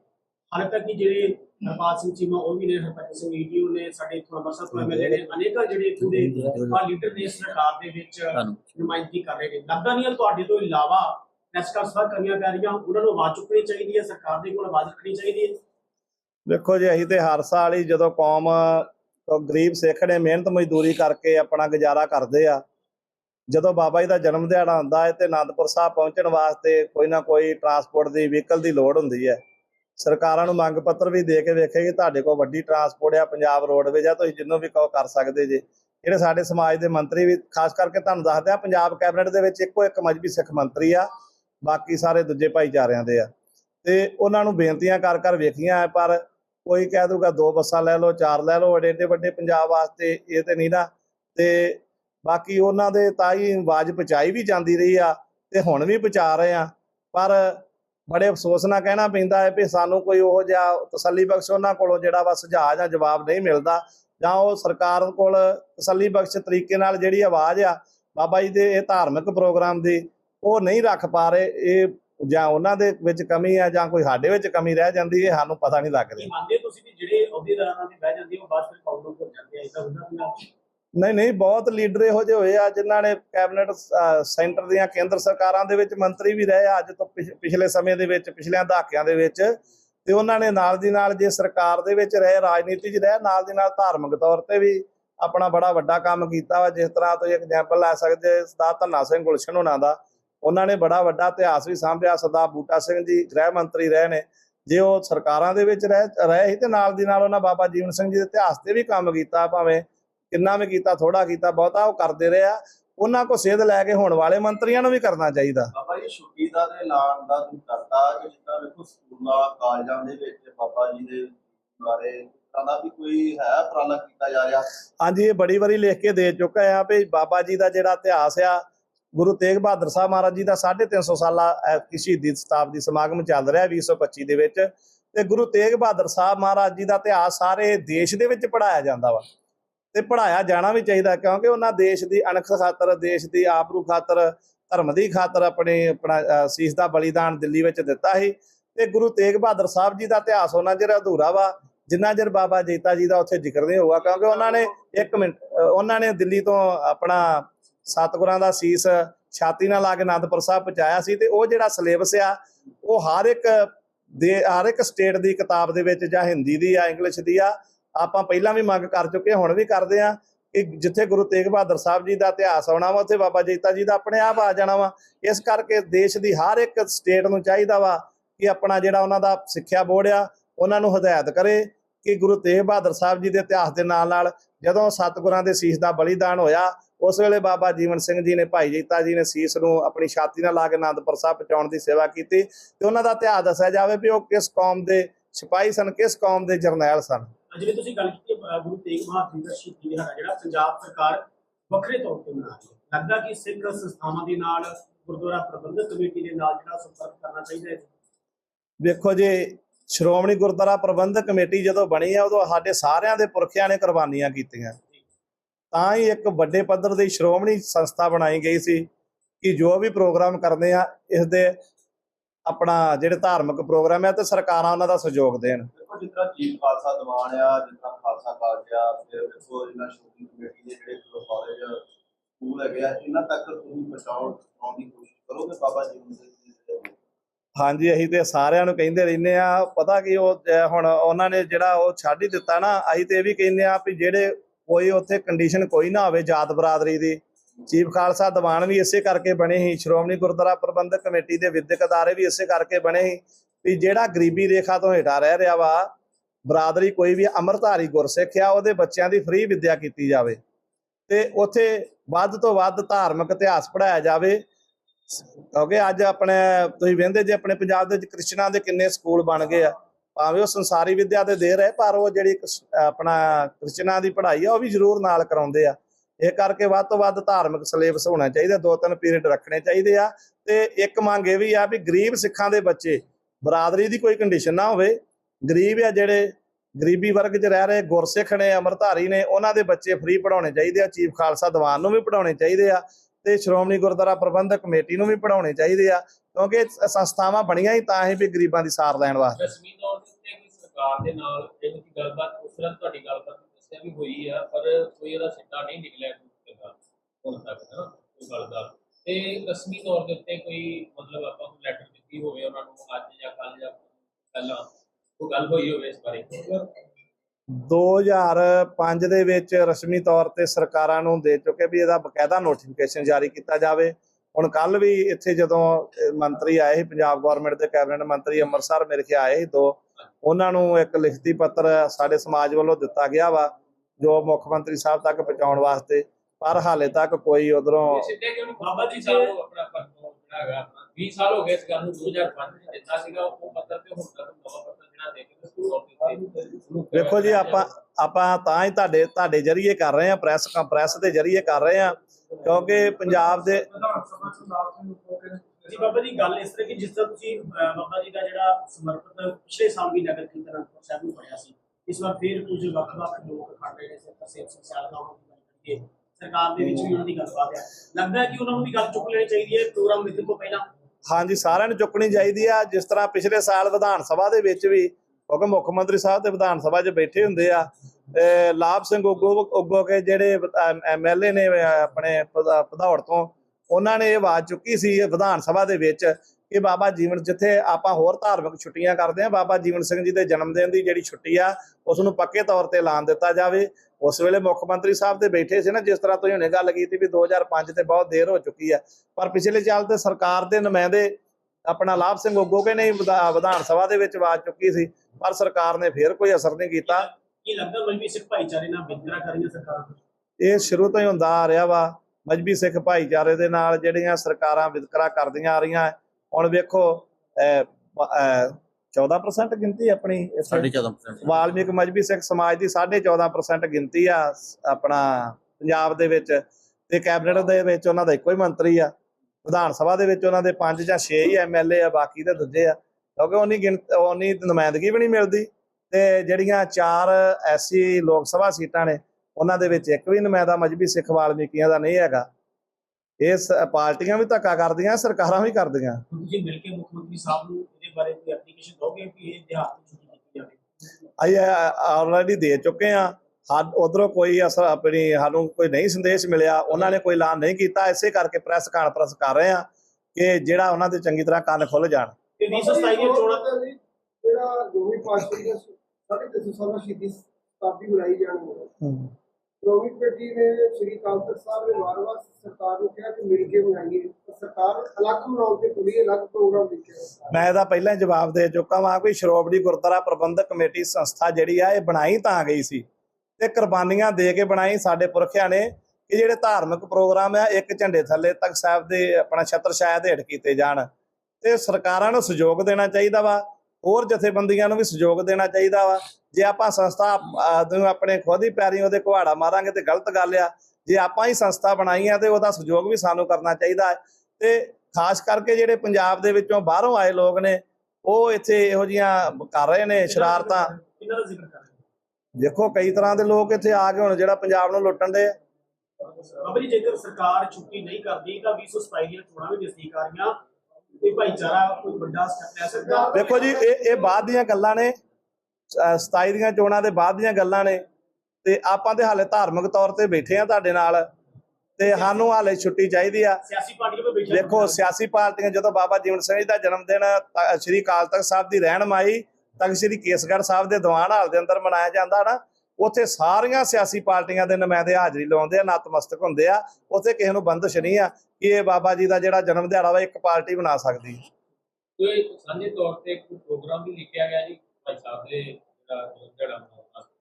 ਹਾਲੇ ਤੱਕ ਕਿ ਜਿਹੜੇ ਹਰਪਾਲ ਸਿੰਘ ਚੀਮਾ ਉਹ ਵੀ ਨੇ ਹਰਪਾਲ ਸਿੰਘ ਈਡੀਓ ਨੇ ਸਾਡੇ ਇੱਥੋਂ ਅੰਮ੍ਰਿਤਸਰ ਤੋਂ ਐਮਐਲਏ ਨੇ ਅਨੇਕਾਂ ਜਿਹੜੇ ਇੱਥੋਂ ਦੇ ਆ ਲੀਡਰ ਨੇ ਇਸ ਸਰਕਾਰ ਦੇ ਵਿੱਚ ਨੁਮਾਇੰਦਗੀ ਕਰ ਰਹੇ ਨੇ। ਲੱਗਦਾ ਨਹੀਂ ਤੁਹਾਡੇ ਤੋਂ ਇਲਾਵਾ ਪ੍ਰੈਸ ਕਾਨਫਰੰਸ ਕਰਨੀਆਂ ਪੈ ਰਹੀਆਂ, ਉਹਨਾਂ ਨੂੰ ਆਵਾਜ਼ ਚੁੱਕਣੀ ਚਾਹੀਦੀ ਹੈ, ਸਰਕਾਰ ਦੇ ਕੋਲ ਆਵਾਜ਼ ਰੱਖਣੀ ਚਾਹੀਦੀ ਹੈ। ਵੇਖੋ ਜੀ, ਅਸੀਂ ਤੇ ਹਰ ਸਾਲ ਹੀ ਜਦੋਂ ਕੌਮ ਗਰੀਬ ਸਿੱਖ ਨੇ ਮਿਹਨਤ ਮਜ਼ਦੂਰੀ ਕਰਕੇ ਆਪਣਾ ਗੁਜ਼ਾਰਾ ਕਰਦੇ ਆ, ਜਦੋਂ ਬਾਬਾ ਜੀ ਦਾ ਜਨਮ ਦਿਹਾੜਾ ਹੁੰਦਾ ਹੈ ਤੇ ਆਨੰਦਪੁਰ ਸਾਹਿਬ ਪਹੁੰਚਣ ਵਾਸਤੇ ਕੋਈ ਨਾ ਕੋਈ ਟਰਾਂਸਪੋਰਟ ਦੀ ਵਹੀਕਲ ਦੀ ਲੋੜ ਹੁੰਦੀ ਹੈ। ਸਰਕਾਰਾਂ ਨੂੰ ਮੰਗ ਪੱਤਰ ਵੀ ਦੇ ਕੇ ਵੇਖੇ ਕਿ ਤੁਹਾਡੇ ਕੋਲ ਵੱਡੀ ਟਰਾਂਸਪੋਰਟ ਆ, ਪੰਜਾਬ ਰੋਡਵੇਜ ਆ, ਤੁਸੀਂ ਜਿੰਨੂੰ ਵੀ ਕਹੋ ਕਰ ਸਕਦੇ ਜੇ। ਜਿਹੜੇ ਸਾਡੇ ਸਮਾਜ ਦੇ ਮੰਤਰੀ ਵੀ, ਖਾਸ ਕਰਕੇ ਤੁਹਾਨੂੰ ਦੱਸਦੇ ਆ, ਪੰਜਾਬ ਕੈਬਨਿਟ ਦੇ ਵਿੱਚ ਇੱਕੋ ਇੱਕ ਮਜਬੀ ਸਿੱਖ ਮੰਤਰੀ ਆ ਬਾਕੀ ਸਾਰੇ ਦੂਜੇ ਭਾਈਚਾਰਿਆਂ ਦੇ ਆ। ਤੇ ਉਹਨਾਂ ਨੂੰ ਬੇਨਤੀਆਂ ਕਰ ਕਰ ਵੇਖੀਆਂ ਹੈ, ਪਰ ਕੋਈ ਕਹਿ ਦੂਗਾ ਦੋ ਬੱਸਾਂ ਲੈ ਲਓ ਚਾਰ ਲੈ ਲਓ ਏਡੇ ਏਡੇ ਵੱਡੇ ਪੰਜਾਬ ਵਾਸਤੇ ਇਹ ਤੇ ਨਹੀਂ ਨਾ। ਤੇ ਬਾਕੀ ਉਹਨਾਂ ਦੇ ਤਾਂ ਹੀ ਆਵਾਜ਼ ਪਹੁੰਚਾਈ ਵੀ ਜਾਂਦੀ ਰਹੀ ਆ ਤੇ ਹੁਣ ਵੀ ਪਹੁੰਚਾ ਰਹੇ ਆ। ਪਰ ਬੜੇ ਅਫਸੋਸ ਨਾਲ ਕਹਿਣਾ ਪੈਂਦਾ ਹੈ ਵੀ ਸਾਨੂੰ ਕੋਈ ਉਹ ਜਿਹਾ ਤਸੱਲੀ ਬਖਸ਼ ਉਹਨਾਂ ਕੋਲੋਂ ਜਿਹੜਾ ਵਾ ਸੁਝਾਅ ਜਾਂ ਜਵਾਬ ਨਹੀਂ ਮਿਲਦਾ ਜਾਂ ਉਹ ਸਰਕਾਰ ਕੋਲ ਤਸੱਲੀ ਬਖਸ਼ ਤਰੀਕੇ ਨਾਲ ਜਿਹੜੀ ਆਵਾਜ਼ ਆ ਬਾਬਾ ਜੀ ਦੇ ਇਹ ਧਾਰਮਿਕ ਪ੍ਰੋਗਰਾਮ ਦੀ ਉਹ ਨਹੀਂ ਰੱਖ ਪਾ ਰਹੇ ਇਹ ਜਾਂ ਉਹਨਾਂ ਦੇ ਵਿੱਚ ਕਮੀ ਆ ਜਾਂ ਕੋਈ ਸਾਡੇ ਵਿੱਚ ਕਮੀ ਰਹਿ ਜਾਂਦੀ ਹੈ ਸਾਨੂੰ ਪਤਾ ਨਹੀਂ ਲੱਗ ਕੀ ਰਿਹਾ ਮੰਨਦੇ ਹੋ ਤੁਸੀਂ ਵੀ ਜਿਹੜੇ ਅਹੁਦੇਦਾਰਾਂ ਦੀ ਬਹਿ ਜਾਂਦੀ ਹੈ ਉਹ ਬਾਅਦ ਕੌਮ ਨੂੰ ਭੁੱਲ ਜਾਂਦੇ ਆ ਇਦਾਂ ਹੁੰਦਾ ਨਹੀਂ ਨਹੀਂ ਬਹੁਤ ਲੀਡਰ ਇਹੋ ਜਿਹੇ ਹੋਏ ਆ ਜਿਨ੍ਹਾਂ ਨੇ ਕੈਬਨਿਟ ਸੈਂਟਰ ਦੀਆਂ ਕੇਂਦਰ ਸਰਕਾਰਾਂ ਦੇ ਵਿੱਚ ਮੰਤਰੀ ਵੀ ਰਹੇ ਆ ਅੱਜ ਤੋਂ ਪਿਛ- ਪਿਛਲੇ ਸਮੇਂ ਦੇ ਵਿੱਚ ਪਿਛਲੇ ਦਹਾਕਿਆਂ ਦੇ ਵਿੱਚ। ਤੇ ਉਹਨਾਂ ਨੇ ਨਾਲ ਦੀ ਨਾਲ ਜੇ ਸਰਕਾਰ ਦੇ ਵਿੱਚ ਰਹੇ ਰਾਜਨੀਤੀ 'ਚ ਰਹੇ ਨਾਲ ਦੀ ਨਾਲ ਧਾਰਮਿਕ ਤੌਰ ਤੇ ਵੀ ਆਪਣਾ ਬੜਾ ਵੱਡਾ ਕੰਮ ਕੀਤਾ ਵਾ ਜਿਸ ਤਰ੍ਹਾਂ ਤੁਸੀਂ ਐਗਜ਼ਾਮਪਲ ਲੈ ਸਕਦੇ ਸਰਦਾਰ ਧੰਨਾ ਸਿੰਘ ਗੁਲਸ਼ਨ ਹੋਣਾ ਦਾ। ਉਹਨਾਂ ਨੇ ਬੜਾ ਵੱਡਾ ਇਤਿਹਾਸ ਵੀ ਸਾਂਭਿਆ ਸਰਦਾਰ ਬੂਟਾ ਸਿੰਘ ਜੀ ਗ੍ਰਹਿ ਮੰਤਰੀ ਰਹੇ ਨੇ। ਜੇ ਉਹ ਸਰਕਾਰਾਂ ਦੇ ਵਿੱਚ ਰਹਿ ਰਹੇ ਸੀ ਤੇ ਨਾਲ ਦੀ ਨਾਲ ਉਹਨਾਂ ਬਾਬਾ ਜੀਵਨ ਸਿੰਘ ਜੀ ਦੇ ਇਤਿਹਾਸ ਤੇ ਵੀ ਕੰਮ ਕੀਤਾ ਭਾਵੇਂ ਕਿੰਨਾ ਵੀ ਕੀਤਾ ਥੋੜਾ ਕੀਤਾ ਬਹੁਤਾ ਉਹ ਕਰਦੇ ਰਹੇ ਆ। ਉਹਨਾਂ ਕੋ ਸੇਧ ਲੈ ਕੇ ਹੋਣ ਵਾਲੇ ਮੰਤਰੀਆਂ ਨੂੰ ਵੀ ਕਰਨਾ ਚਾਹੀਦਾ। ਬਾਬਾ ਜੀ ਛੁੱਟੀ ਦਾ ਤੇ ਐਲਾਨ ਦਾ ਤੁਸੀਂ ਕਰਤਾ ਕਿ ਜਿੱਦਾਂ ਵੇਖੋ ਸਕੂਲਾਂ ਕਾਲਜਾਂ ਦੇ ਵਿੱਚ ਬਾਬਾ ਜੀ ਦੇ ਬਾਰੇ ਦਾ ਵੀ ਕੋਈ ਹੈ ਉਪਰਾਲਾ ਕੀਤਾ ਜਾ ਰਿਹਾ? ਹਾਂਜੀ ਇਹ ਬੜੀ ਵਾਰੀ ਲਿਖ ਕੇ ਦੇ ਚੁੱਕਾ ਆ ਵੀ ਬਾਬਾ ਜੀ ਦਾ ਜਿਹੜਾ ਇਤਿਹਾਸ ਆ ਗੁਰੂ ਤੇਗ ਬਹਾਦਰ ਸਾਹਿਬ ਮਹਾਰਾਜ ਜੀ ਦਾ 350 ਸਾਲਾ ਐਤਕੀ ਸ਼ਹੀਦੀ ਸ਼ਤਾਬਦੀ ਸਮਾਗਮ ਚੱਲ ਰਿਹਾ 2025 ਦੇ ਵਿੱਚ। ਤੇ ਗੁਰੂ ਤੇਗ ਬਹਾਦਰ ਸਾਹਿਬ ਮਹਾਰਾਜ ਜੀ ਦਾ ਇਤਿਹਾਸ ਸਾਰੇ ਦੇਸ਼ ਦੇ ਵਿੱਚ ਪੜਾਇਆ ਜਾਂਦਾ ਵਾ। ਤੇ ਪੜਾਇਆ ਜਾਣਾ ਵੀ ਚਾਹੀਦਾ ਕਿਉਂਕਿ ਉਹਨਾਂ ਦੇਸ਼ ਦੀ ਅਣਖ ਖਾਤਰ, ਦੇਸ਼ ਦੀ ਆਪਰੂ ਖਾਤਰ, ਧਰਮ ਦੀ ਖਾਤਰ ਆਪਣੇ, ਆਪਣਾ ਸੀਸ ਦਾ ਬਲੀਦਾਨ ਦਿੱਲੀ ਵਿੱਚ ਦਿੱਤਾ ਸੀ। ਤੇ ਗੁਰੂ ਤੇਗ ਬਹਾਦਰ ਸਾਹਿਬ ਜੀ ਦਾ ਇਤਿਹਾਸ ਉਹਨਾਂ ਜਿਹੜਾ ਅਧੂਰਾ ਵਾ। ਜਿੰਨਾ ਚਿਰ ਬਾਬਾ ਜੀਤਾ ਜੀ ਦਾ ਉੱਥੇ ਜ਼ਿਕਰ ਨਹੀਂ ਹੋਊਗਾ, ਕਿਉਂਕਿ ਉਹਨਾਂ ਨੇ ਇੱਕ ਮਿੰਟ ਉਹਨਾਂ ਨੇ ਦਿੱਲੀ ਤੋਂ ਆਪਣਾ ਸਤਿਗੁਰਾਂ ਦਾ ਸੀਸ ਛਾਤੀ ਨਾਲ ਲਾ ਕੇ ਆਨੰਦਪੁਰ ਸਾਹਿਬ ਪਹੁੰਚਾਇਆ ਸੀ ਤੇ ਉਹ ਜਿਹੜਾ ਸਿਲੇਬਸ ਆ, ਉਹ ਹਰ ਇੱਕ ਦੇ, ਹਰ ਇੱਕ ਸਟੇਟ ਦੀ ਕਿਤਾਬ ਦੇ ਵਿੱਚ ਜਾਂ ਹਿੰਦੀ ਦੀ ਆ ਇੰਗਲਿਸ਼ ਦੀ ਆ, ਆਪਾਂ ਪਹਿਲਾਂ ਵੀ ਮੰਗ ਕਰ ਚੁੱਕੇ ਹੁਣ ਵੀ ਕਰਦੇ ਆ ਕਿ ਜਿੱਥੇ ਗੁਰੂ ਤੇਗ ਬਹਾਦਰ ਸਾਹਿਬ ਜੀ ਦਾ ਇਤਿਹਾਸ ਆਉਣਾ ਵਾ, ਉੱਥੇ ਬਾਬਾ ਜੀਤਾ ਜੀ ਦਾ ਆਪਣੇ ਆਪ ਆ ਜਾਣਾ ਵਾ। ਇਸ ਕਰਕੇ ਦੇਸ਼ ਦੀ ਹਰ ਇੱਕ ਸਟੇਟ ਨੂੰ ਚਾਹੀਦਾ ਵਾ ਕਿ ਆਪਣਾ ਜਿਹੜਾ ਉਹਨਾਂ ਦਾ ਸਿੱਖਿਆ ਬੋਰਡ ਆ, ਉਹਨਾਂ ਨੂੰ ਹਦਾਇਤ ਕਰੇ ਕਿ ਗੁਰੂ ਤੇਗ ਬਹਾਦਰ ਸਾਹਿਬ ਜੀ ਦੇ ਇਤਿਹਾਸ ਦੇ ਨਾਲ ਨਾਲ ਜਦੋਂ ਸਤਿਗੁਰਾਂ ਦੇ ਸੀਸ ਦਾ ਬਲੀਦਾਨ ਹੋਇਆ ਉਸ ਵੇਲੇ ਬਾਬਾ ਜੀਵਨ ਸਿੰਘ ਜੀ ਨੇ ਭਾਈ ਜੀਤਾ ਜੀ ਨੇ ਸੀਸ ਨੂੰ ਆਪਣੀ ਛਾਤੀ ਨਾਲ ਲਾ ਕੇ ਆਨੰਦਪੁਰ ਸਾਹਿਬ ਪਹੁੰਚਾਉਣ ਦੀ ਸੇਵਾ ਕੀਤੀ ਤੇ ਉਹਨਾਂ ਦਾ ਇਤਿਹਾਸ ਦੱਸਿਆ ਜਾਵੇ ਵੀ ਉਹ ਕਿਸ ਕੌਮ ਦੇ ਸਿਪਾਹੀ ਸਨ ਕਿਸ ਕੌਮ ਦੇ ਜਰਨੈਲ ਸਨ। ਜਿਵੇਂ ਤੁਸੀਂ ਗੱਲ ਕੀਤੀ ਗੁਰੂ ਤੇਗ ਬਹਾਦਰ ਜੀ ਦਾ ਸ਼ਹੀਦੀ ਦਿਹਾੜਾ ਜਿਹੜਾ ਪੰਜਾਬ ਸਰਕਾਰ ਵੱਖਰੇ ਤੌਰ ਤੇ ਮਨਾ ਰਹੀ ਹੈ। ਲੱਗਦਾ ਕਿ ਸਿੱਖ ਸੰਸਥਾਵਾਂ ਦੇ ਨਾਲ ਗੁਰਦੁਆਰਾ ਪ੍ਰਬੰਧਕ ਕਮੇਟੀ ਦੇ ਨਾਲ ਜਿਹੜਾ ਸੰਪਰਕ ਕਰਨਾ ਚਾਹੀਦਾ ਹੈ। ਵੇਖੋ ਜੀ ਸ਼੍ਰੋਮਣੀ ਗੁਰਦੁਆਰਾ ਪ੍ਰਬੰਧਕ ਕਮੇਟੀ ਜਦੋਂ ਬਣੀ ਆ ਉਦੋਂ ਸਾਡੇ ਸਾਰਿਆਂ ਦੇ ਪੁਰਖਿਆਂ ਨੇ ਕੁਰਬਾਨੀਆਂ ਕੀਤੀਆਂ। ਤਾਂ ਹੀ ਇੱਕ ਵੱਡੇ ਪੱਧਰ ਦੀ ਸ਼੍ਰੋਮਣੀ ਸੰਸਥਾ ਬਣਾਈ ਗਈ ਸੀ ਕਿ ਜੋ ਵੀ ਪ੍ਰੋਗਰਾਮ ਕਰਦੇ ਆ ਇਸ ਦੇ ਆਪਣਾ ਜਿਹੜੇ ਧਾਰਮਿਕ ਪ੍ਰੋਗਰਾਮ ਆ ਤੇ ਸਰਕਾਰਾਂ ਉਹਨਾਂ ਦਾ ਸਹਿਯੋਗ ਦੇਣ। ਦੇਖੋ ਜਿਸ ਤਰ੍ਹਾਂ ਚੀਫ ਖਾਲਸਾ ਦੀਵਾਨ ਆ ਜਿਸ ਤਰ੍ਹਾਂ ਖਾਲਸਾ ਕਾਲਜ ਆ ਫਿਰ ਦੇਖੋ ਇਹਨਾਂ ਸ਼ੂਟਿੰਗ ਕਮੇਟੀ ਦੇ ਜਿਹੜੇ ਕਾਲਜ ਸਕੂਲ ਹੈਗੇ ਆ ਇਹਨਾਂ ਤੱਕ ਤੁਸੀਂ ਪਹੁੰਚਾਉਣ ਪਹੁੰਚਾਉਣ ਦੀ ਕੋਸ਼ਿਸ਼ ਕਰੋਗੇ? ਬਾਬਾ ਜੀ ਨੂੰ ਹਾਂਜੀ ਅਸੀਂ ਤੇ ਸਾਰਿਆਂ ਨੂੰ ਕਹਿੰਦੇ ਰਹਿੰਦੇ ਆ ਪਤਾ ਕੀ ਉਹ ਹੁਣ ਉਹਨਾਂ ਨੇ ਜਿਹੜਾ ਉਹ ਛੱਡ ਹੀ ਦਿੱਤਾ ਨਾ ਅਸੀਂ ਤੇ ਇਹ ਵੀ ਕਹਿੰਦੇ ਆ ਵੀ ਜਿਹੜੇ ਕੋਈ ਉੱਥੇ ਕੰਡੀਸ਼ਨ ਕੋਈ ਨਾ ਹੋਵੇ ਜਾਤ ਬਰਾਦਰੀ ਦੀ। ਚੀਫ ਖਾਲਸਾ ਦੀਵਾਨ ਵੀ ਇਸੇ ਕਰਕੇ ਬਣੇ ਸੀ। ਸ਼੍ਰੋਮਣੀ ਗੁਰਦੁਆਰਾ ਪ੍ਰਬੰਧਕ ਕਮੇਟੀ ਦੇ ਵਿਦਿਅਕ ਅਦਾਰੇ ਵੀ ਇਸੇ ਕਰਕੇ ਬਣੇ ਸੀ ਵੀ ਜਿਹੜਾ ਗਰੀਬੀ ਰੇਖਾ ਤੋਂ ਹੇਠਾਂ ਰਹਿ ਰਿਹਾ ਵਾ, ਬਰਾਦਰੀ ਕੋਈ ਵੀ ਅੰਮ੍ਰਿਤਧਾਰੀ ਗੁਰਸਿੱਖ ਆ, ਉਹਦੇ ਬੱਚਿਆਂ ਦੀ ਫ੍ਰੀ ਵਿੱਦਿਆ ਕੀਤੀ ਜਾਵੇ। ਤੇ ਉੱਥੇ ਵੱਧ ਤੋਂ ਵੱਧ ਧਾਰਮਿਕ ਇਤਿਹਾਸ ਪੜਾਇਆ ਜਾਵੇ। ਕਿਉਂਕਿ ਅੱਜ ਆਪਣੇ, ਤੁਸੀਂ ਵੇਖਦੇ ਜੇ ਆਪਣੇ ਪੰਜਾਬ ਦੇ ਵਿੱਚ ਕ੍ਰਿਸਚਨਾਂ ਦੇ ਕਿੰਨੇ ਸਕੂਲ ਬਣ ਗਏ ਆ। ਭਾਵੇਂ ਉਹ ਸੰਸਾਰੀ ਵਿੱਦਿਆ ਤੇ ਦੇ ਰਹੇ, ਪਰ ਉਹ ਜਿਹੜੀ ਆਪਣਾ ਕ੍ਰਿਸਚਨਾਂ ਦੀ ਪੜ੍ਹਾਈ ਆ, ਉਹ ਵੀ ਜ਼ਰੂਰ ਨਾਲ ਕਰਾਉਂਦੇ ਆ। ਇਹ ਕਰਕੇ ਵੱਧ ਤੋਂ ਵੱਧ ਧਾਰਮਿਕ ਸਿਲੇਬਸ ਹੋਣਾ ਚਾਹੀਦਾ, ਦੋ ਤਿੰਨ ਪੀਰੀਅਡ ਰੱਖਣੇ ਚਾਹੀਦੇ ਆ। ਤੇ ਇੱਕ ਮੰਗ ਇਹ ਵੀ ਆ ਵੀ ਗਰੀਬ ਸਿੱਖਾਂ ਦੇ ਬੱਚੇ ਬਰਾਦਰੀ ਦੀ ਕੋਈ ਕੰਡੀਸ਼ਨ ਨਾ ਹੋਵੇ। ਗਰੀਬ ਆ ਜਿਹੜੇ ਗਰੀਬੀ ਵਰਗ 'ਚ ਰਹਿ ਰਹੇ, ਗੁਰਸਿੱਖ ਨੇ, ਅਮਰਧਾਰੀ ਨੇ, ਉਹਨਾਂ ਦੇ ਬੱਚੇ ਫ੍ਰੀ ਪੜਾਉਣੇ ਚਾਹੀਦੇ ਆ। ਚੀਫ ਖਾਲਸਾ ਦੀਵਾਨ ਨੂੰ ਵੀ ਪੜਾਉਣੇ ਚਾਹੀਦੇ ਆ। ਤੇ ਸ਼੍ਰੋਮਣੀ ਗੁਰਦੁਆਰਾ ਪ੍ਰਬੰਧਕ ਕਮੇਟੀ ਨੂੰ ਵੀ ਪੜਾਉਣੇ ਚਾਹੀਦੇ ਆ। ਕਿਉਂਕਿ ਸੰਸਥਾਵਾਂ ਬਣੀਆਂ ਹੀ ਤਾਂ ਹੀ ਵੀ ਗਰੀਬਾਂ ਦੀ ਸਾਰ ਲੈਣ ਵਾਸਤੇ। ਸਰਕਾਰ ਦੇ ਨਾਲ ਇਹੋ ਜਿਹੀ ਗੱਲਬਾਤ, ਉਸ ਤਰ੍ਹਾਂ ਤੁਹਾਡੀ ਗੱਲਬਾਤ ਦੱਸਿਆ ਵੀ ਹੋਈ ਆ, ਪਰ ਕੋਈ ਉਹਦਾ ਸਿੱਟਾ ਨਹੀਂ ਨਿਕਲਿਆ ਕੋਈ ਹੁਣ ਤੱਕ ਨਾ, ਕੋਈ ਗੱਲ ਦਾ ਤੇ ਰਸਮੀ ਤੌਰ ਦੇ ਉੱਤੇ ਕੋਈ ਮਤਲਬ ਆਪਾਂ ਨੂੰ ਲੈਟਰ ਦਿੱਤੀ ਹੋਵੇ ਉਹਨਾਂ ਨੂੰ ਅੱਜ ਜਾਂ ਕੱਲ ਜਾਂ ਪਹਿਲਾਂ, ਕੋਈ ਗੱਲ ਹੋਈ ਹੋਵੇ ਇਸ ਬਾਰੇ? 2005 ਦੇ ਵਿੱਚ ਰਸਮੀ ਤੌਰ ਤੇ ਸਰਕਾਰਾਂ ਨੂੰ ਦੇ ਚੁੱਕੇ ਵੀ ਇਹਦਾ ਬਕਾਇਦਾ ਨੋਟੀਫਿਕੇਸ਼ਨ ਜਾਰੀ ਕੀਤਾ ਜਾਵੇ। ਹੁਣ ਕੱਲ ਵੀ ਇੱਥੇ ਜਦੋਂ ਮੰਤਰੀ ਆਏ ਸੀ ਪੰਜਾਬ ਗਵਰਨਮੈਂਟ ਦੇ ਕੈਬਨਿਟ ਮੰਤਰੀ ਅੰਮ੍ਰਿਤਸਰ ਮੇਰੇ ਖਿਆਲ ਆਏ ਸੀ ਦੋ ਉਹਨਾਂ ਨੂੰ ਇੱਕ ਲਿਖਤੀ ਪੱਤਰ ਸਾਡੇ ਸਮਾਜ ਵੱਲੋਂ ਦਿੱਤਾ ਗਿਆ ਵਾ ਜੋ ਮੁੱਖ ਮੰਤਰੀ ਸਾਹਿਬ ਤੱਕ ਪਹੁੰਚਾਉਣ ਵਾਸਤੇ ਪਰ ਹਾਲੇ ਤੱਕ ਕੋਈ ਉਧਰੋਂ ਸਿੱਧੇ ਬਾਬਾ ਜੀ ਸਾਹਿਬ ਨੂੰ ਆਪਣਾ ਪੱਤਰ ਜਿਹੜਾ ਹੈਗਾ ਆਪਣਾ 20 ਸਾਲ ਹੋ ਗਏ ਇਸ ਗੱਲ ਨੂੰ 2005 ਚ ਦਿੱਤਾ ਸੀਗਾ ਉਹ ਪੱਤਰ ਤੇ ਹੁਣ ਤੱਕ ਨਵਾਂ ਪੱਤਰ ਜਿਹੜਾ ਦੇ ਕੇ ਸਕੂਲ ਤੌਰ ਤੇ ਉਹਨੂੰ ਵੇਖੋ ਜੀ ਆਪਾਂ ਆਪਾਂ ਤਾਂ ਹੀ ਤੁਹਾਡੇ ਤੁਹਾਡੇ ਜਰੀਏ ਕਰ ਰਹੇ ਆ ਪ੍ਰੈਸ ਪ੍ਰੈਸ ਦੇ ਜਰੀਏ ਕਰ ਰਹੇ ਆ ਕਿਉਂਕਿ ਪੰਜਾਬ ਦੇ ਜੀ ਬਾਬਾ ਜੀ ਗੱਲ ਇਸ ਤਰ੍ਹਾਂ ਕਿ ਜਿਸ ਤਰ੍ਹਾਂ ਤੁਸੀਂ ਬਾਬਾ ਜੀ ਦਾ ਜਿਹੜਾ ਸਮਰਪਿਤ ਪਿਛਲੇ ਸਾਲ ਵੀ ਨਗਰ ਕੀਰਤਨ ਅਨੰਦਪੁਰ ਸਾਹਿਬ ਨੂੰ ਪੜਿਆ ਸੀ ਇਸ ਵਾਰ ਫਿਰ ਕੁਝ ਵੱਖ-ਵੱਖ ਲੋਕ ਖੜ ਰਹੇ ਨੇ ਸਿਰ ਸੇਵ ਸਿੰਘ ਸਿਆਲ ਦਾ ਉਹਨਾਂ ਦੀ ਗੱਲ ਕਰੀਏ ਸਰਕਾਰ ਦੇ ਵਿੱਚ ਵੀ ਉਹਨਾਂ ਦੀ ਗੱਲਬਾਤ ਹੈ। ਲੱਗਦਾ ਹੈ ਕਿ ਉਹਨਾਂ ਨੂੰ ਵੀ ਗੱਲ ਚੁੱਕ ਲੈਣੀ ਚਾਹੀਦੀ ਹੈ ਪ੍ਰੋਗਰਾਮ ਮਿੱਥਣ ਤੋਂ ਪਹਿਲਾਂ। ਹਾਂਜੀ ਸਾਰਿਆਂ ਨੂੰ ਚੁੱਕਣੀ ਚਾਹੀਦੀ ਆ ਜਿਸ ਤਰ੍ਹਾਂ ਪਿਛਲੇ ਸਾਲ ਵਿਧਾਨ ਸਭਾ ਦੇ ਵਿੱਚ ਵੀ ਕਿਉਂਕਿ ਮੁੱਖ ਮੰਤਰੀ ਸਾਹਿਬ ਤੇ ਵਿਧਾਨ ਸਭਾ 'ਚ ਬੈਠੇ ਹੁੰਦੇ ਆ ਲਾਭ ਸਿੰਘ ਉਗੋ ਉਗੋ ਕੇ ਜਿਹੜੇ ਐਮਐਲਏ ਨੇ ਆਪਣੇ ਭਦਾ- ਤੋਂ, ਉਹਨਾਂ ਨੇ ਇਹ ਆਵਾਜ਼ ਚੁੱਕੀ ਸੀ ਵਿਧਾਨ ਸਭਾ ਦੇ ਵਿੱਚ ਕਿ ਬਾਬਾ ਜੀਵਨ, ਜਿੱਥੇ ਆਪਾਂ ਹੋਰ ਧਾਰਮਿਕ ਛੁੱਟੀਆਂ ਕਰਦੇ ਆ ਬਾਬਾ ਜੀਵਨ ਸਿੰਘ ਜੀ ਦੇ ਜਨਮ ਦਿਨ ਦੀ ਜਿਹੜੀ ਛੁੱਟੀ ਆ ਉਸ ਨੂੰ ਪੱਕੇ ਤੌਰ ਤੇ ਐਲਾਨ ਦਿੱਤਾ ਜਾਵੇ। ਉਸ ਵੇਲੇ ਮੁੱਖ ਮੰਤਰੀ ਸਾਹਿਬ ਤੇ ਬੈਠੇ ਸੀ ਨਾ, ਜਿਸ ਤਰ੍ਹਾਂ ਤੁਸੀਂ ਹੁਣੇ ਗੱਲ ਕੀਤੀ ਵੀ 2005 ਤੇ ਬਹੁਤ ਦੇਰ ਹੋ ਚੁੱਕੀ ਆ। ਪਰ ਪਿਛਲੇ ਸਾਲ ਤੇ ਸਰਕਾਰ ਦੇ ਨੁਮਾਇੰਦੇ ਆਪਣਾ ਲਾਭ ਸਿੰਘ ਉਗੋਕੇ ਨੇ ਹੀ ਵਿਧਾਨ ਸਭਾ ਦੇ ਵਿੱਚ ਆਵਾਜ਼ ਚੁੱਕੀ ਸੀ, ਪਰ ਸਰਕਾਰ ਨੇ ਫੇਰ ਕੋਈ ਅਸਰ ਨਹੀਂ ਕੀਤਾ। ਕੀ ਲੱਗਦਾ ਮਜਬੀ ਸਿੱਖ ਭਾਈਚਾਰੇ ਨਾਲ ਵਿਤਕਰਾ ਕਰ ਰਹੀਆਂ ਸਰਕਾਰਾਂ ਇਹ ਸ਼ੁਰੂ ਤੋਂ ਹੀ ਹੁੰਦਾ ਆ ਰਿਹਾ ਵਾ ਮਜਬੀ ਸਿੱਖ ਭਾਈਚਾਰੇ ਦੇ ਨਾਲ ਜਿਹੜੀਆਂ ਸਰਕਾਰਾਂ ਵਿਤਕਰਾ ਕਰਦੀਆਂ ਆ ਰਹੀਆਂ ਹੁਣ ਵੇਖੋ ਅਹ, ਅਹ, 14% ਗਿਣਤੀ ਆਪਣੀ ਇੱਥੇ। 14.5% ਵਾਲਮੀਕ ਮਜਬੀ ਸਿੱਖ ਸਮਾਜ ਦੀ 14.5% ਗਿਣਤੀ ਆ ਆਪਣਾ ਪੰਜਾਬ ਦੇ ਵਿੱਚ ਤੇ ਕੈਬਨਿਟ ਦੇ ਵਿੱਚ ਉਹਨਾਂ ਦਾ ਇੱਕੋ ਹੀ ਮੰਤਰੀ ਆ। ਵਿਧਾਨ ਸਭਾ ਦੇ ਵਿੱਚ ਉਹਨਾਂ ਦੇ 5 ਜਾਂ 6 ਹੀ ਐਮਐਲਏ ਆ ਬਾਕੀ ਤੇ ਦੂਜੇ ਆ। ਕਿਉਂਕਿ ਉਹਨੀ ਗਿਣਤ ਉਹਨੀ ਨੁਮਾਇੰਦਗੀ ਵੀ ਨਹੀਂ ਮਿਲਦੀ। ਤੇ ਜਿਹੜੀਆਂ ਚਾਰ ਐਸੀ ਲੋਕ ਸਭਾ ਸੀਟਾਂ ਨੇ ਉਹਨਾਂ ਦੇ ਵਿੱਚ ਇੱਕ ਵੀ ਨੁਮਾਇੰਦਾ ਮਜਬੀ ਸਿੱਖ ਵਾਲਮੀਕੀਆਂ ਦਾ ਨਹੀਂ ਹੈਗਾ। ਇਸ ਪਾਰਟੀਆਂ ਵੀ ਧੱਕਾ ਕਰਦੀਆਂ ਸਰਕਾਰਾਂ ਵੀ ਕਰਦੀਆਂ। ਤੁਸੀਂ ਮਿਲ ਕੇ ਮੁੱਖ ਮੰਤਰੀ ਸਾਹਿਬ ਨੂੰ ਇਹਦੇ ਬਾਰੇ ਕੋਈ ਐਪਲੀਕੇਸ਼ਨ ਦੋਗੇ ਕਿ ਇਹ ਦਿਹਾਤ ਦੀ ਛੁੱਟੀ ਕੀਤੀ ਜਾਵੇ? ਅਸੀਂ ਆਲਰੇਡੀ ਦੇ ਚੁੱਕੇ ਆ ਉਧਰੋਂ ਕੋਈ ਅਸਰ ਆਪਣੀ ਸਾਨੂੰ ਕੋਈ ਨਹੀਂ ਸੰਦੇਸ਼ ਮਿਲਿਆ। ਉਹਨਾਂ ਨੇ ਕੋਈ ਐਲਾਨ ਨਹੀਂ ਕੀਤਾ। ਇਸੇ ਕਰਕੇ ਪ੍ਰੈਸ ਕਾਨਫਰੰਸ ਕਰ ਰਹੇ ਆ ਕਿ ਜਿਹੜਾ ਉਹਨਾਂ ਦੇ ਚੰਗੀ ਤਰ੍ਹਾਂ ਕੰਨ ਖੁੱਲ ਜਾਣ। ਤੇ 2027 ਦੀਆਂ ਚੋਣਾਂ ਜਿਹੜਾ ਦੋਵੇਂ ਪਾਰਟੀ ਦੇ ਸਾਢੇ ਤਿੰਨ ਸੌ ਸਾਲਾਂ ਸ਼ਹੀਦੀ ਸ਼ਤਾਬਦੀ ਮਨਾਈ ਜਾਣੀ ਹੈ। ਰੋਮੀ ਪੇਟੀ ਨੇ ਸ਼੍ਰੀ ਅਕਾਲ ਤਖਤ ਸਾਹਿਬ ਨੇ ਵਾਰ-ਵਾਰ ਸਰਕਾਰ ਨੂੰ ਕਿਹਾ ਕਿ ਮਿਲ ਕੇ ਬਣਾਈਏ ਪਰ ਸਰਕਾਰ ਅਲੱਗ ਬਣਾਉਣ ਤੇ ਤੁਲੀ ਅਲੱਗ ਪ੍ਰੋਗਰਾਮ ਲਿਖਿਆ ਮੈਂ ਇਹਦਾ ਪਹਿਲਾਂ ਜਵਾਬ ਦੇ ਚੁੱਕਾ ਵਾਂ ਕੋਈ ਸ਼੍ਰੋਮਣੀ ਗੁਰਦੁਆਰਾ ਪ੍ਰਬੰਧਕ ਕਮੇਟੀ ਸੰਸਥਾ ਜਿਹੜੀ ਆ ਇਹ ਬਣਾਈ ਤਾਂ ਗਈ ਸੀ। ਤੇ ਕੁਰਬਾਨੀਆਂ ਦੇ ਕੇ ਬਣਾਈ ਸਾਡੇ ਪੁਰਖਿਆਂ ਨੇ ਕਿ ਜਿਹੜੇ ਧਾਰਮਿਕ ਪ੍ਰੋਗਰਾਮ ਆ ਇੱਕ ਝੰਡੇ ਥੱਲੇ ਤੱਕ ਸਾਹਿਬ ਦੇ ਆਪਣਾ ਛਤਰ ਛਾਇਆ ਦੇ ਹੇਠ ਕੀਤੇ ਜਾਣ। ਤੇ ਸਰਕਾਰਾਂ ਨੂੰ ਸਹਿਯੋਗ ਦੇਣਾ ਚਾਹੀਦਾ ਵਾ। ਹੋਰ ਜਥੇਬੰਦੀਆਂ ਨੂੰ ਵੀ ਸਹਿਯੋਗ ਦੇਣਾ ਚਾਹੀਦਾ ਵਾ। ਜੇ ਆਪਾਂ ਸੰਸਥਾ ਨੂੰ ਆਪਣੇ ਖੁਦ ਹੀ ਪੈਰੀਂ ਉਹਦੇ ਕੁਹਾੜਾ ਮਾਰਾਂਗੇ ਤੇ ਗਲਤ ਗੱਲ ਆ। ਜੇ ਆਪਾਂ ਹੀ ਸੰਸਥਾ ਬਣਾਈ ਆ ਤੇ ਉਹਦਾ ਸਹਿਯੋਗ ਵੀ ਸਾਨੂੰ ਕਰਨਾ ਚਾਹੀਦਾ ਹੈ। ਤੇ ਖਾਸ ਕਰਕੇ ਜਿਹੜੇ ਪੰਜਾਬ ਦੇ ਵਿੱਚੋਂ ਬਾਹਰੋਂ ਆਏ ਲੋਕ ਨੇ ਉਹ ਇੱਥੇ ਇਹੋ ਜੀਆਂ ਕਰ ਰਹੇ ਨੇ ਸ਼ਰਾਰਤਾਂ। ਕਿਹਨਾਂ ਦਾ ਜ਼ਿਕਰ ਕਰ ਰਹੇ ਦੇਖੋ ਕਈ ਤਰ੍ਹਾਂ ਦੇ ਲੋਕ ਇੱਥੇ ਆ ਕੇ ਹੁਣ ਜਿਹੜਾ ਪੰਜਾਬ ਨੂੰ ਲੁੱਟਣ ਦੇ ਬਾਬਾ ਜੀ ਜੇਕਰ ਸਰਕਾਰ ਛੁੱਟੀ ਨਹੀਂ ਕਰਦੀ ਤਾਂ 2027 ਦੀਆਂ ਚੋਣਾਂ ਵੀ ਨਜ਼ਦੀਕ ਆ ਰਹੀਆਂ। ਇਹ ਭਾਈਚਾਰਾ ਕੋਈ ਵੱਡਾ ਸਟੈਪ ਲੈ ਸਕਦਾ ਦੇਖੋ ਜੀ ਇਹ ਇਹ ਬਾਅਦ ਦੀਆਂ ਗੱਲਾਂ ਨੇ ਅਹ 27 ਦੀਆਂ ਚੋਣਾਂ ਦੇ ਬਾਅਦ ਦੀਆਂ ਗੱਲਾਂ ਨੇ ਤੇ ਆਪਾਂ ਤੇ ਹਾਲੇ ਧਾਰਮਿਕ ਤੌਰ ਤੇ ਬੈਠੇ ਆ ਤੁਹਾਡੇ ਨਾਲ ਤੇ ਸਾਨੂੰ ਹਾਲੇ ਛੁੱਟੀ ਚਾਹੀਦੀ ਆ। ਸਿਆਸੀ ਪਾਰਟੀਆਂ ਬੈਠੇ ਦੇਖੋ ਸਿਆਸੀ ਪਾਰਟੀਆਂ ਜਦੋਂ ਬਾਬਾ ਜੀਵਨ ਸਿੰਘ ਜੀ ਦਾ ਜਨਮ ਦਿਨ ਸ੍ਰੀ ਅਕਾਲ ਤਖਤ ਸਾਹਿਬ ਦੀ ਰਹਿਨਮਾਈ ਤਖਤ ਸ੍ਰੀ ਕੇਸਗੜ੍ਹ ਸਾਹਿਬ ਦੇ ਦੀਵਾਨ ਹਾਲ ਦੇ ਅੰਦਰ ਮਨਾਇਆ ਜਾਂਦਾ ਨਾ ਉੱਥੇ ਸਾਰੀਆਂ ਸਿਆਸੀ ਪਾਰਟੀਆਂ ਦੇ ਨੁਮਾਇੰਦੇ ਹਾਜ਼ਰੀ ਲਾਉਂਦੇ ਆ ਨਤਮਸਤਕ ਹੁੰਦੇ ਆ ਉੱਥੇ ਕਿਸੇ ਨੂੰ ਬੰਦਸ਼ ਨਹੀਂ ਆ। ਇਹ ਬਾਬਾ ਜੀ ਦਾ ਜਿਹੜਾ ਜਨਮ ਦਿਹਾੜਾ ਵਾ ਇੱਕ ਪਾਰਟੀ ਬਣਾ ਸਕਦੀ ਕੋਈ ਸਾਂਝੇ ਤੌਰ ਤੇ ਕੋਈ ਪ੍ਰੋਗਰਾਮ ਵੀ ਲਿਖਿਆ ਗਿਆ ਜੀ ਭਾਈ ਸਾਹਿਬ ਦੇ ਜਿਹੜਾ ਜਿਹੜਾ ਮਨਾਉਣ ਵਾਸਤੇ।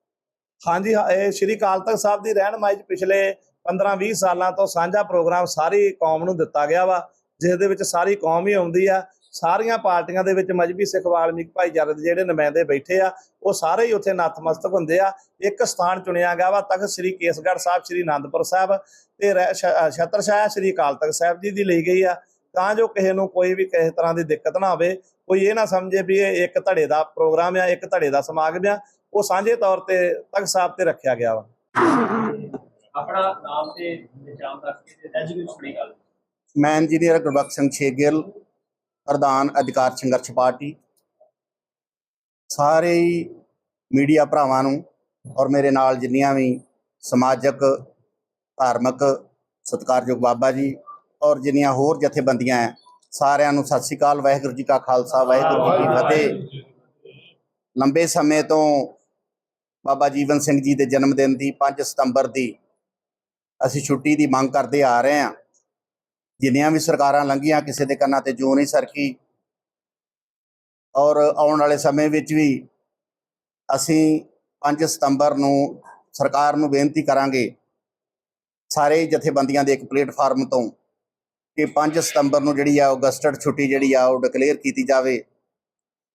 ਹਾਂਜੀ ਹਾਂ, ਇਹ ਸ੍ਰੀ ਅਕਾਲ ਤਖਤ ਸਾਹਿਬ ਦੀ ਰਹਿਨਮਾਈ 'ਚ ਪਿਛਲੇ 15-20 ਸਾਲਾਂ ਤੋਂ ਸਾਂਝਾ ਪ੍ਰੋਗਰਾਮ ਸਾਰੀ ਕੌਮ ਨੂੰ ਦਿੱਤਾ ਗਿਆ ਵਾ ਜਿਸ ਦੇ ਵਿੱਚ ਸਾਰੀ ਕੌਮ ਹੀ ਆਉਂਦੀ ਆ। ਸਾਰੀਆਂ ਪਾਰਟੀਆਂ ਦੇ ਵਿੱਚ ਮਜਬੀ ਸਿੱਖ ਵਾਲਮੀਕ ਭਾਈਚਾਰੇ ਦੇ ਜਿਹੜੇ ਨੁਮਾਇੰਦੇ ਬੈਠੇ ਆ ਉਹ ਸਾਰੇ ਹੀ ਉੱਥੇ ਨਤਮਸਤਕ ਹੁੰਦੇ ਆ। ਇੱਕ ਸਥਾਨ ਚੁਣਿਆ ਗਿਆ ਵਾ ਤਖਤ ਸ੍ਰੀ ਕੇਸਗੜ੍ਹ ਸਾਹਿਬ ਸ੍ਰੀ ਅਨੰਦਪੁਰ ਸਾਹਿਬ ਤੇ ਰਹਿ- ਸ਼- ਅ, ਛਤਰ ਛਾਇਆ ਸ੍ਰੀ ਅਕਾਲ ਤਖਤ ਸਾਹਿਬ ਜੀ ਦੀ ਲਈ ਗਈ ਆ। ਤਾਂ ਜੋ ਕਿਸੇ ਨੂੰ ਕੋਈ ਵੀ ਕਿਸੇ ਤਰ੍ਹਾਂ ਦੀ ਦਿੱਕਤ ਨਾ ਹੋਵੇ ਕੋਈ ਇਹ ਨਾ ਸਮਝੇ ਵੀ ਇਹ ਇੱਕ ਧੜੇ ਦਾ ਪ੍ਰੋਗਰਾਮ ਆ ਇੱਕ ਧੜੇ ਦਾ ਸਮਾਗਮ ਆ ਉਹ ਸਾਂਝੇ ਤੌਰ ਤੇ ਤਖਤ ਸਾਹਿਬ ਤੇ ਰੱਖਿਆ ਗਿਆ ਵਾ। ਆਪਣਾ ਨਾਮ ਤੇ ਨਿਸ਼ਾਨ ਦੱਸ ਕੇ ਤੇ ਐਜੂਕੇਸ਼ਨ ਬੜੀ ਗੱਲ। ਮੈਂ ਇੰਜੀਨੀਅਰ ਗੁਰਬਖਸ਼ ਸਿੰਘ ਛੇਗਿਲ ਪ੍ਰਧਾਨ ਅਧਿਕਾਰ ਸੰਘਰਸ਼ ਪਾਰਟੀ, ਸਾਰੇ ਹੀ ਮੀਡੀਆ ਭਰਾਵਾਂ ਨੂੰ ਔਰ ਮੇਰੇ ਨਾਲ ਜਿੰਨੀਆਂ ਵੀ ਸਮਾਜਿਕ, ਧਾਰਮਿਕ ਸਤਿਕਾਰਯੋਗ ਬਾਬਾ ਜੀ ਔਰ ਜਿੰਨੀਆਂ ਹੋਰ ਜਥੇਬੰਦੀਆਂ ਹੈ, ਸਾਰਿਆਂ ਨੂੰ ਸਤਿ ਸ੍ਰੀ ਅਕਾਲ, ਵਾਹਿਗੁਰੂ ਜੀ ਕਾ ਖਾਲਸਾ, ਵਾਹਿਗੁਰੂ ਜੀ ਕੀ ਫਤਿਹ। ਲੰਬੇ ਸਮੇਂ ਤੋਂ ਬਾਬਾ ਜੀਵਨ ਸਿੰਘ ਜੀ ਦੇ ਜਨਮ ਦਿਨ ਦੀ 5 ਸਤੰਬਰ ਦੀ ਅਸੀਂ ਛੁੱਟੀ ਦੀ ਮੰਗ ਕਰਦੇ ਆ ਰਹੇ ਹਾਂ। ਜਿੰਨੀਆਂ ਵੀ ਸਰਕਾਰਾਂ ਲੰਘੀਆਂ, ਕਿਸੇ ਦੇ ਕੰਨਾਂ ਤੇ ਜੂ ਨਹੀਂ ਸਰਕੀ। ਔਰ ਆਉਣ ਵਾਲੇ ਸਮੇਂ ਵਿੱਚ ਵੀ ਅਸੀਂ 5 ਸਤੰਬਰ ਨੂੰ ਸਰਕਾਰ ਨੂੰ ਬੇਨਤੀ ਕਰਾਂਗੇ, ਸਾਰੇ ਜਥੇਬੰਦੀਆਂ ਦੇ ਇੱਕ ਪਲੇਟਫਾਰਮ ਤੋਂ, ਕਿ 5 ਸਤੰਬਰ ਨੂੰ ਜਿਹੜੀ ਆ ਉਹ ਗਸਟਡ ਛੁੱਟੀ ਜਿਹੜੀ ਆ ਉਹ ਡਿਕਲੇਅਰ ਕੀਤੀ ਜਾਵੇ।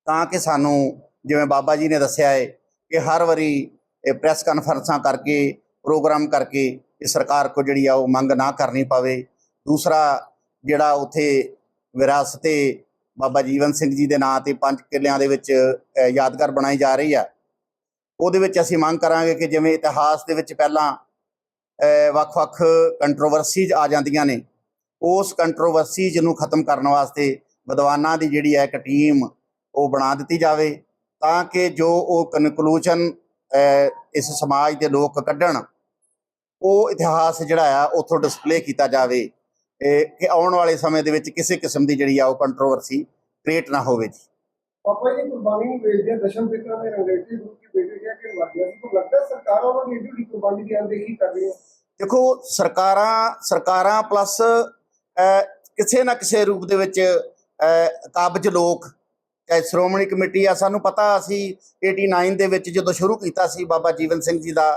ਤਾਂ ਕਿ ਸਾਨੂੰ, ਜਿਵੇਂ ਬਾਬਾ ਜੀ ਨੇ ਦੱਸਿਆ ਹੈ ਕਿ ਹਰ ਵਾਰੀ ਇਹ ਪ੍ਰੈਸ ਕਾਨਫਰੰਸਾਂ ਕਰਕੇ, ਪ੍ਰੋਗਰਾਮ ਕਰਕੇ ਇਹ ਸਰਕਾਰ ਕੋ ਜਿਹੜੀ ਆ ਉਹ ਮੰਗ ਨਾ ਕਰਨੀ ਪਵੇ। ਦੂਸਰਾ ਜਿਹੜਾ ਉਥੇ ਵਿਰਾਸਤੇ ਬਾਬਾ ਜੀਵਨ ਸਿੰਘ ਜੀ ਦੇ ਨਾਂ ਤੇ ਪੰਜ ਕਿੱਲਿਆਂ ਦੇ ਵਿੱਚ ਯਾਦਗਾਰ ਬਣਾਈ ਜਾ ਰਹੀ ਆ। ਉਹਦੇ ਵਿੱਚ ਅਸੀਂ ਮੰਗ ਕਰਾਂਗੇ ਕਿ ਜਿਵੇਂ ਇਤਿਹਾਸ ਦੇ ਵਿੱਚ ਪਹਿਲਾਂ ਵੱਖ-ਵੱਖ ਕੰਟਰੋਵਰਸੀਜ਼ ਆ ਜਾਂਦੀਆਂ ਨੇ, ਉਸ ਕੰਟਰੋਵਰਸੀਜ਼ ਨੂੰ ਖਤਮ ਕਰਨ ਵਾਸਤੇ ਵਿਦਵਾਨਾਂ ਦੀ ਜਿਹੜੀ ਹੈ ਇੱਕ ਟੀਮ ਉਹ ਬਣਾ ਦਿੱਤੀ ਜਾਵੇ ਤਾਂ ਕਿ ਜੋ ਉਹ ਕਨਕਲੂਜਨ ਇਸ ਸਮਾਜ ਦੇ ਲੋਕ ਕੱਢਣ, ਉਹ ਇਤਿਹਾਸ ਜਿਹੜਾ ਆ, ਉਥੋਂ ਡਿਸਪਲੇ ਕੀਤਾ ਜਾਵੇ। ਇਹ ਕਿ ਆਉਣ ਵਾਲੇ ਸਮੇਂ ਦੇ ਵਿੱਚ ਕਿਸੇ ਕਿਸਮ ਦੀ ਜਿਹੜੀ ਆ ਉਹ ਕੰਟਰੋਵਰਸੀ ਕ੍ਰੀਏਟ ਨਾ ਹੋਵੇ ਜੀ। ਪਾਪਾ ਜੀ ਕੁਰਬਾਨੀ ਨੂੰ ਵੇਚਦੇ ਦਸ਼ਮ ਪਿਤਾ ਦੇ ਰੰਗੇਟੀ ਗਰੁੱਪ ਦੀ ਬੇਟੇ ਕਿਹਾ ਕਿ ਵਾਕਿਆ ਸੀ ਤੋਂ ਲੱਗਦਾ ਸਰਕਾਰਾਂ ਉਹਨਾਂ ਦੀ ਜਿਹੜੀ ਕੁਰਬਾਨੀ ਦੀ ਅਣਦੇਖੀ ਕਰ ਰਹੀ ਹੈ ਦੇਖੋ ਸਰਕਾਰਾਂ ਸਰਕਾਰਾਂ ਪਲੱਸ ਕਿਸੇ ਨਾ ਕਿਸੇ ਰੂਪ ਦੇ ਵਿੱਚ ਕਾਬਜ ਲੋਕ ਚਾਹੇ ਸ਼੍ਰੋਮਣੀ ਕਮੇਟੀ ਆ ਸਾਨੂੰ ਪਤਾ ਅਸੀਂ 89 ਦੇ ਵਿੱਚ ਜਦੋਂ ਸ਼ੁਰੂ ਕੀਤਾ ਸੀ ਬਾਬਾ ਜੀਵਨ ਸਿੰਘ ਜੀ ਦਾ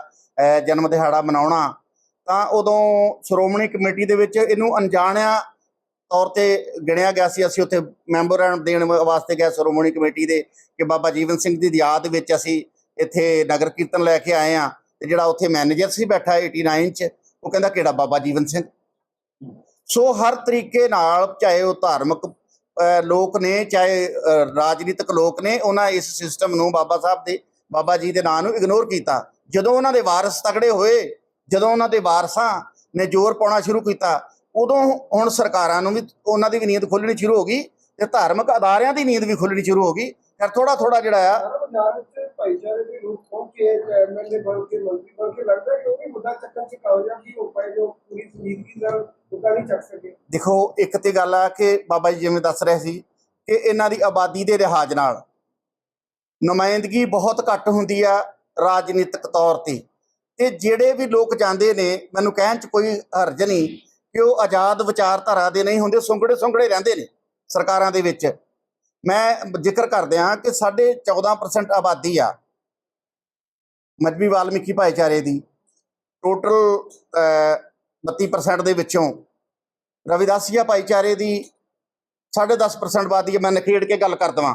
ਜਨਮ ਦਿਹਾੜਾ ਮਨਾਉਣਾ ਤਾਂ ਉਦੋਂ ਸ਼੍ਰੋਮਣੀ ਕਮੇਟੀ ਦੇ ਵਿੱਚ ਇਹਨੂੰ ਅਣਜਾਣਿਆ ਤੌਰ ਤੇ ਗਿਣਿਆ ਗਿਆ ਸੀ। ਅਸੀਂ ਉੱਥੇ ਮੈਂਬਰਾਂ ਦੇਣ ਵਾਸਤੇ ਗਏ ਸ਼੍ਰੋਮਣੀ ਕਮੇਟੀ ਦੇ ਕਿ ਬਾਬਾ ਜੀਵਨ ਸਿੰਘ ਦੀ ਯਾਦ ਵਿੱਚ ਅਸੀਂ ਇੱਥੇ ਨਗਰ ਕੀਰਤਨ ਲੈ ਕੇ ਆਏ ਆ ਤੇ ਜਿਹੜਾ ਉੱਥੇ ਮੈਨੇਜਰ ਸੀ ਬੈਠਾ 89 ਚ, ਉਹ ਕਹਿੰਦਾ ਕਿਹੜਾ ਬਾਬਾ ਜੀਵਨ ਸਿੰਘ? ਸੋ ਹਰ ਤਰੀਕੇ ਨਾਲ ਚਾਹੇ ਉਹ ਧਾਰਮਿਕ ਲੋਕ ਨੇ, ਚਾਹੇ ਰਾਜਨੀਤਿਕ ਲੋਕ ਨੇ, ਉਹਨਾਂ ਇਸ ਸਿਸਟਮ ਨੂੰ ਬਾਬਾ ਸਾਹਿਬ ਦੇ, ਬਾਬਾ ਜੀ ਦੇ ਨਾਂ ਨੂੰ ਇਗਨੋਰ ਕੀਤਾ। ਜਦੋਂ ਉਹਨਾਂ ਦੇ ਵਾਰਿਸ ਤਕੜੇ ਹੋਏ ਜਦੋਂ ਉਹਨਾਂ ਦੇ ਵਾਰਸਾਂ ਨੇ ਜ਼ੋਰ ਪਾਉਣਾ ਸ਼ੁਰੂ ਕੀਤਾ ਉਦੋਂ ਹੁਣ ਸਰਕਾਰਾਂ ਨੂੰ ਵੀ ਉਹਨਾਂ ਦੀ ਵੀ ਨੀਂਦ ਖੁੱਲਣੀ ਸ਼ੁਰੂ ਹੋ ਗਈ ਤੇ ਧਾਰਮਿਕ ਅਦਾਰਿਆਂ ਦੀ ਨੀਂਦ ਵੀ ਖੁੱਲਣੀ ਸ਼ੁਰੂ ਹੋ ਗਈ। ਫਿਰ ਥੋੜਾ ਥੋੜਾ ਜਿਹੜਾ ਆ ਸਾਰਾ ਪੰਜਾਬ ਵਿੱਚ ਭਾਈਚਾਰੇ ਦੇ ਲੋਕ ਪਹੁੰਚੇ ਐਮਐਲਏ ਬਣ ਕੇ ਮੰਤਰੀ ਬਣ ਕੇ ਲੱਗਦਾ ਕਿ ਉਹ ਵੀ ਮੁੱਦਾ ਚੱਕਣ ਚ ਕਾਮਯਾਬ ਹੋ ਪਾਏ ਜੋ ਪੂਰੀ ਸੰਜੀਦਗੀ ਨਾਲ ਮੁੱਦਾ ਨਹੀਂ ਚੱਕ ਸਕੇ? ਦੇਖੋ ਇੱਕ ਤੇ ਗੱਲ ਆ ਕਿ ਬਾਬਾ ਜੀ ਜਿਵੇਂ ਦੱਸ ਰਹੇ ਸੀ ਕਿ ਇਹਨਾਂ ਦੀ ਆਬਾਦੀ ਦੇ ਲਿਹਾਜ਼ ਨਾਲ ਨੁਮਾਇੰਦਗੀ ਬਹੁਤ ਘੱਟ ਹੁੰਦੀ ਆ ਰਾਜਨੀਤਿਕ ਤੌਰ ਤੇ। ਤੇ ਜਿਹੜੇ ਵੀ ਲੋਕ ਜਾਂਦੇ ਨੇ, ਮੈਨੂੰ ਕਹਿਣ ਚ ਕੋਈ ਹਰਜ ਨਹੀਂ ਕਿ ਉਹ ਆਜ਼ਾਦ ਵਿਚਾਰਧਾਰਾ ਦੇ ਨਹੀਂ ਹੁੰਦੇ ਸੁੰਗੜੇ ਸੁੰਗੜੇ ਰਹਿੰਦੇ ਨੇ ਸਰਕਾਰਾਂ ਦੇ ਵਿੱਚ। ਮੈਂ ਜ਼ਿਕਰ ਕਰਦਿਆਂ ਕਿ ਸਾਡੇ 14% ਆਬਾਦੀ ਆ ਮਜਬੀ ਵਾਲਮੀਕੀ ਭਾਈਚਾਰੇ ਦੀ। ਟੋਟਲ 32% ਦੇ ਵਿੱਚੋਂ ਰਵਿਦਾਸੀਆ ਭਾਈਚਾਰੇ ਦੀ 10.5% ਆਬਾਦੀ ਹੈ ਮੈਂ ਨਖੇੜ ਕੇ ਗੱਲ ਕਰ ਦਵਾਂ।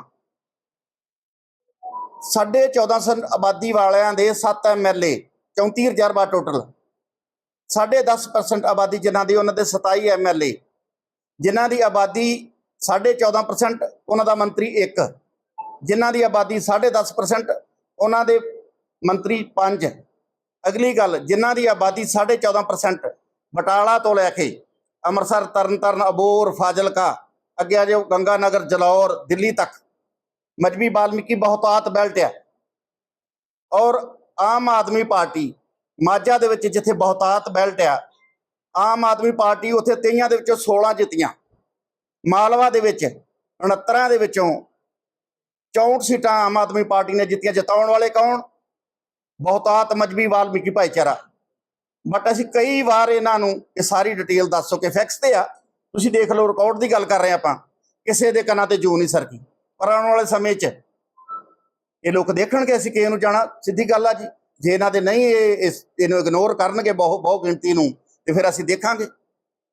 ਸਾਢੇ 1400 ਆਬਾਦੀ ਵਾਲਿਆਂ ਦੇ 7 ਐਮਐਲਏ 34 ਰਿਜ਼ਰਵਾ ਟੋਟਲ ਸਾਢੇ 10% ਆਬਾਦੀ ਜਿਨ੍ਹਾਂ ਦੀ, ਉਹਨਾਂ ਦੇ 27 ਐਮਐਲਏ ਜਿਨ੍ਹਾਂ ਦੀ ਆਬਾਦੀ ਸਾਢੇ 14% ਉਹਨਾਂ ਦਾ ਮੰਤਰੀ 1 ਜਿਨ੍ਹਾਂ ਦੀ ਆਬਾਦੀ ਸਾਢੇ 10% ਉਹਨਾਂ ਦੇ ਮੰਤਰੀ 5 ਅਗਲੀ ਗੱਲ, ਜਿਨ੍ਹਾਂ ਦੀ ਆਬਾਦੀ ਸਾਢੇ 14% ਬਟਾਲਾ ਤੋਂ ਲੈ ਕੇ ਅੰਮ੍ਰਿਤਸਰ, ਤਰਨਤਾਰਨ ਅਬੋਰ ਫਾਜ਼ਿਲਕਾ, ਅੱਗੇ ਆ ਜਾਓ ਗੰਗਾ ਨਗਰ ਜਲੌਰ, ਦਿੱਲੀ ਤੱਕ। ਮਜਬੀ ਬਾਲਮੀਕੀ ਬਹੁਤਾਤ ਬੈਲਟ ਹੈ ਔਰ ਆਮ ਆਦਮੀ ਪਾਰਟੀ ਮਾਝਾ ਦੇ ਵਿੱਚ ਜਿੱਥੇ ਬਹੁਤਾਤ ਬੈਲਟ ਆ, ਆਮ ਆਦਮੀ ਪਾਰਟੀ ਉੱਥੇ 23 ਦੇ ਵਿੱਚੋਂ 16 ਜਿੱਤੀਆਂ। ਮਾਲਵਾ ਦੇ ਵਿੱਚ 69 ਦੇ ਵਿੱਚੋਂ 64 ਸੀਟਾਂ ਆਮ ਆਦਮੀ ਪਾਰਟੀ ਨੇ ਜਿੱਤੀਆਂ। ਜਿਤਾਉਣ ਵਾਲੇ ਕੌਣ? ਬਹੁਤਾਤ ਮਜਬੀ ਵਾਲਮੀਕੀ ਭਾਈਚਾਰਾ। ਬਟ ਅਸੀਂ ਕਈ ਵਾਰ ਇਹਨਾਂ ਨੂੰ ਇਹ ਸਾਰੀ ਡਿਟੇਲ ਦੱਸੋ ਕਿ ਫੈਕਸ ਤੇ ਆ। ਤੁਸੀਂ ਦੇਖ ਲਓ ਰਿਕਾਰਡ ਦੀ ਗੱਲ ਕਰ ਰਹੇ ਆਪਾਂ। ਕਿਸੇ ਦੇ ਕੰਨਾਂ ਤੇ ਜੂ ਨਹੀਂ ਸਰਕੀ। ਪਰ ਆਉਣ ਵਾਲੇ ਸਮੇਂ 'ਚ ਇਹ ਲੋਕ ਦੇਖਣਗੇ ਅਸੀਂ ਕਿਸੇ ਨੂੰ ਜਾਣਾ ਸਿੱਧੀ ਗੱਲ ਆ ਜੀ। ਜੇ ਇਹਨਾਂ ਦੇ ਨਹੀਂ ਇਹ ਇਹਨੂੰ ਇਗਨੋਰ ਕਰਨਗੇ ਬਹੁਤ ਬਹੁਤ ਗਿਣਤੀ ਨੂੰ ਤੇ ਫਿਰ ਅਸੀਂ ਦੇਖਾਂਗੇ।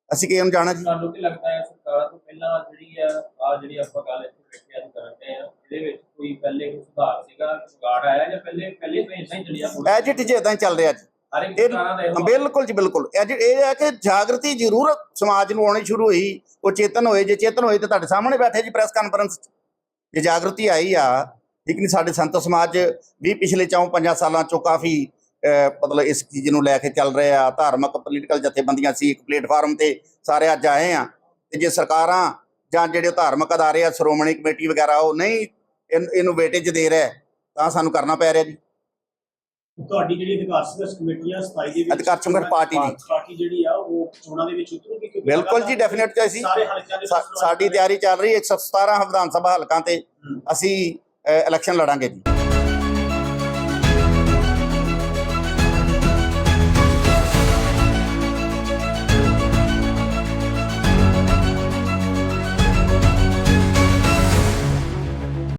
ਅਸੀਂ ਕਿਸੇ ਨੂੰ ਜਾਣਾ ਜੀ। ਤੁਹਾਨੂੰ ਕੀ ਲੱਗਦਾ ਹੈ ਸਰਕਾਰ ਤੋਂ ਪਹਿਲਾਂ ਜਿਹੜੀ ਆ ਆ ਜਿਹੜੀ ਆਪਾਂ ਗੱਲ ਇੱਥੇ ਬੈਠੇ ਅੱਜ ਕਰਦੇ ਆ ਇਹਦੇ ਵਿੱਚ ਕੋਈ ਪਹਿਲੇ ਕੋਈ ਸੁਧਾਰ ਸੀਗਾ? ਸੁਧਾਰ ਆਇਆ ਜਾਂ ਪਹਿਲੇ ਪਹਿਲੇ ਤੋਂ ਇਦਾਂ ਹੀ ਚੱਲਿਆ ਐਜ ਇਟ ਇਜ਼ ਇਦਾਂ ਹੀ ਚੱਲ ਰਿਹਾ ਜੀ। ਬਿਲਕੁਲ ਜੀ ਬਿਲਕੁਲ। ਇਹ ਹੈ ਕਿ ਜਾਗਰਤੀ ਜ਼ਰੂਰ ਸਮਾਜ ਨੂੰ ਆਉਣੀ ਸ਼ੁਰੂ ਹੋਈ। ਉਹ ਚੇਤਨ ਹੋਏ ਜੇ ਚੇਤਨ ਹੋਏ ਤੇ ਤੁਹਾਡੇ ਸਾਹਮਣੇ ਬੈਠੇ ਜੀ ਪ੍ਰੈਸ ਕਾਨਫਰੰਸ 'ਚ। ਜੇ ਜਾਗਰਤੀ ਆਈ ਆ ਠੀਕ ਨਹੀਂ ਸਾਡੇ ਸੰਤ ਸਮਾਜ ਵੀ ਪਿਛਲੇ ਚੌਂ ਪੰਜਾਂ ਸਾਲਾਂ ਚੋਂ ਕਾਫੀ ਮਤਲਬ ਇਸ ਚੀਜ਼ ਨੂੰ ਲੈ ਕੇ ਚੱਲ ਰਹੇ ਆ ਧਾਰਮਿਕ ਪੋਲੀਟੀਕਲ ਜਥੇਬੰਦੀਆਂ ਸੀ ਇੱਕ ਪਲੇਟਫਾਰਮ ਤੇ ਸਾਰੇ ਅੱਜ ਆਏ ਆ। ਤੇ ਜੇ ਸਰਕਾਰਾਂ ਜਾਂ ਜਿਹੜੇ ਧਾਰਮਿਕ ਅਦਾਰੇ ਆ ਸ਼੍ਰੋਮਣੀ ਕਮੇਟੀ ਵਗੈਰਾ ਉਹ ਨਹੀਂ ਇਹਨ- ਵੇਟੇਜ ਦੇ ਰਿਹਾ ਤਾਂ ਸਾਨੂੰ ਕਰਨਾ ਪੈ ਰਿਹਾ ਜੀ। ਤੁਹਾਡੀ ਜਿਹੜੀ ਅਧਿਕਾਰ ਸੰਘਰਸ਼ ਕਮੇਟੀ ਆ 27 ਦੇ ਵਿੱਚ ਅਧਿਕਾਰ ਸੰਘਰਸ਼ ਪਾਰਟੀ ਦੀ। ਪਾਰਟੀ ਜਿਹੜੀ ਆ ਉਹ ਚੋਣਾਂ ਦੇ ਵਿੱਚ ਉਤਰੂਗੀ ਕਿਉਂਕਿ ਬਿਲਕੁਲ ਜੀ ਡੈਫੀਨੇਟ ਚ ਅਸੀਂ ਸਾਰੇ ਹਲਕਿਆਂ ਦੇ ਸਾ- ਵਿੱਚ ਸਾਡੀ ਤਿਆਰੀ ਚੱਲ ਰਹੀ ਹੈ 117 ਵਿਧਾਨ ਸਭਾ ਹਲਕਾਂ ਤੇ। ਅਸੀਂ ഇലക്ഷനിലിടാൻ കഴിയും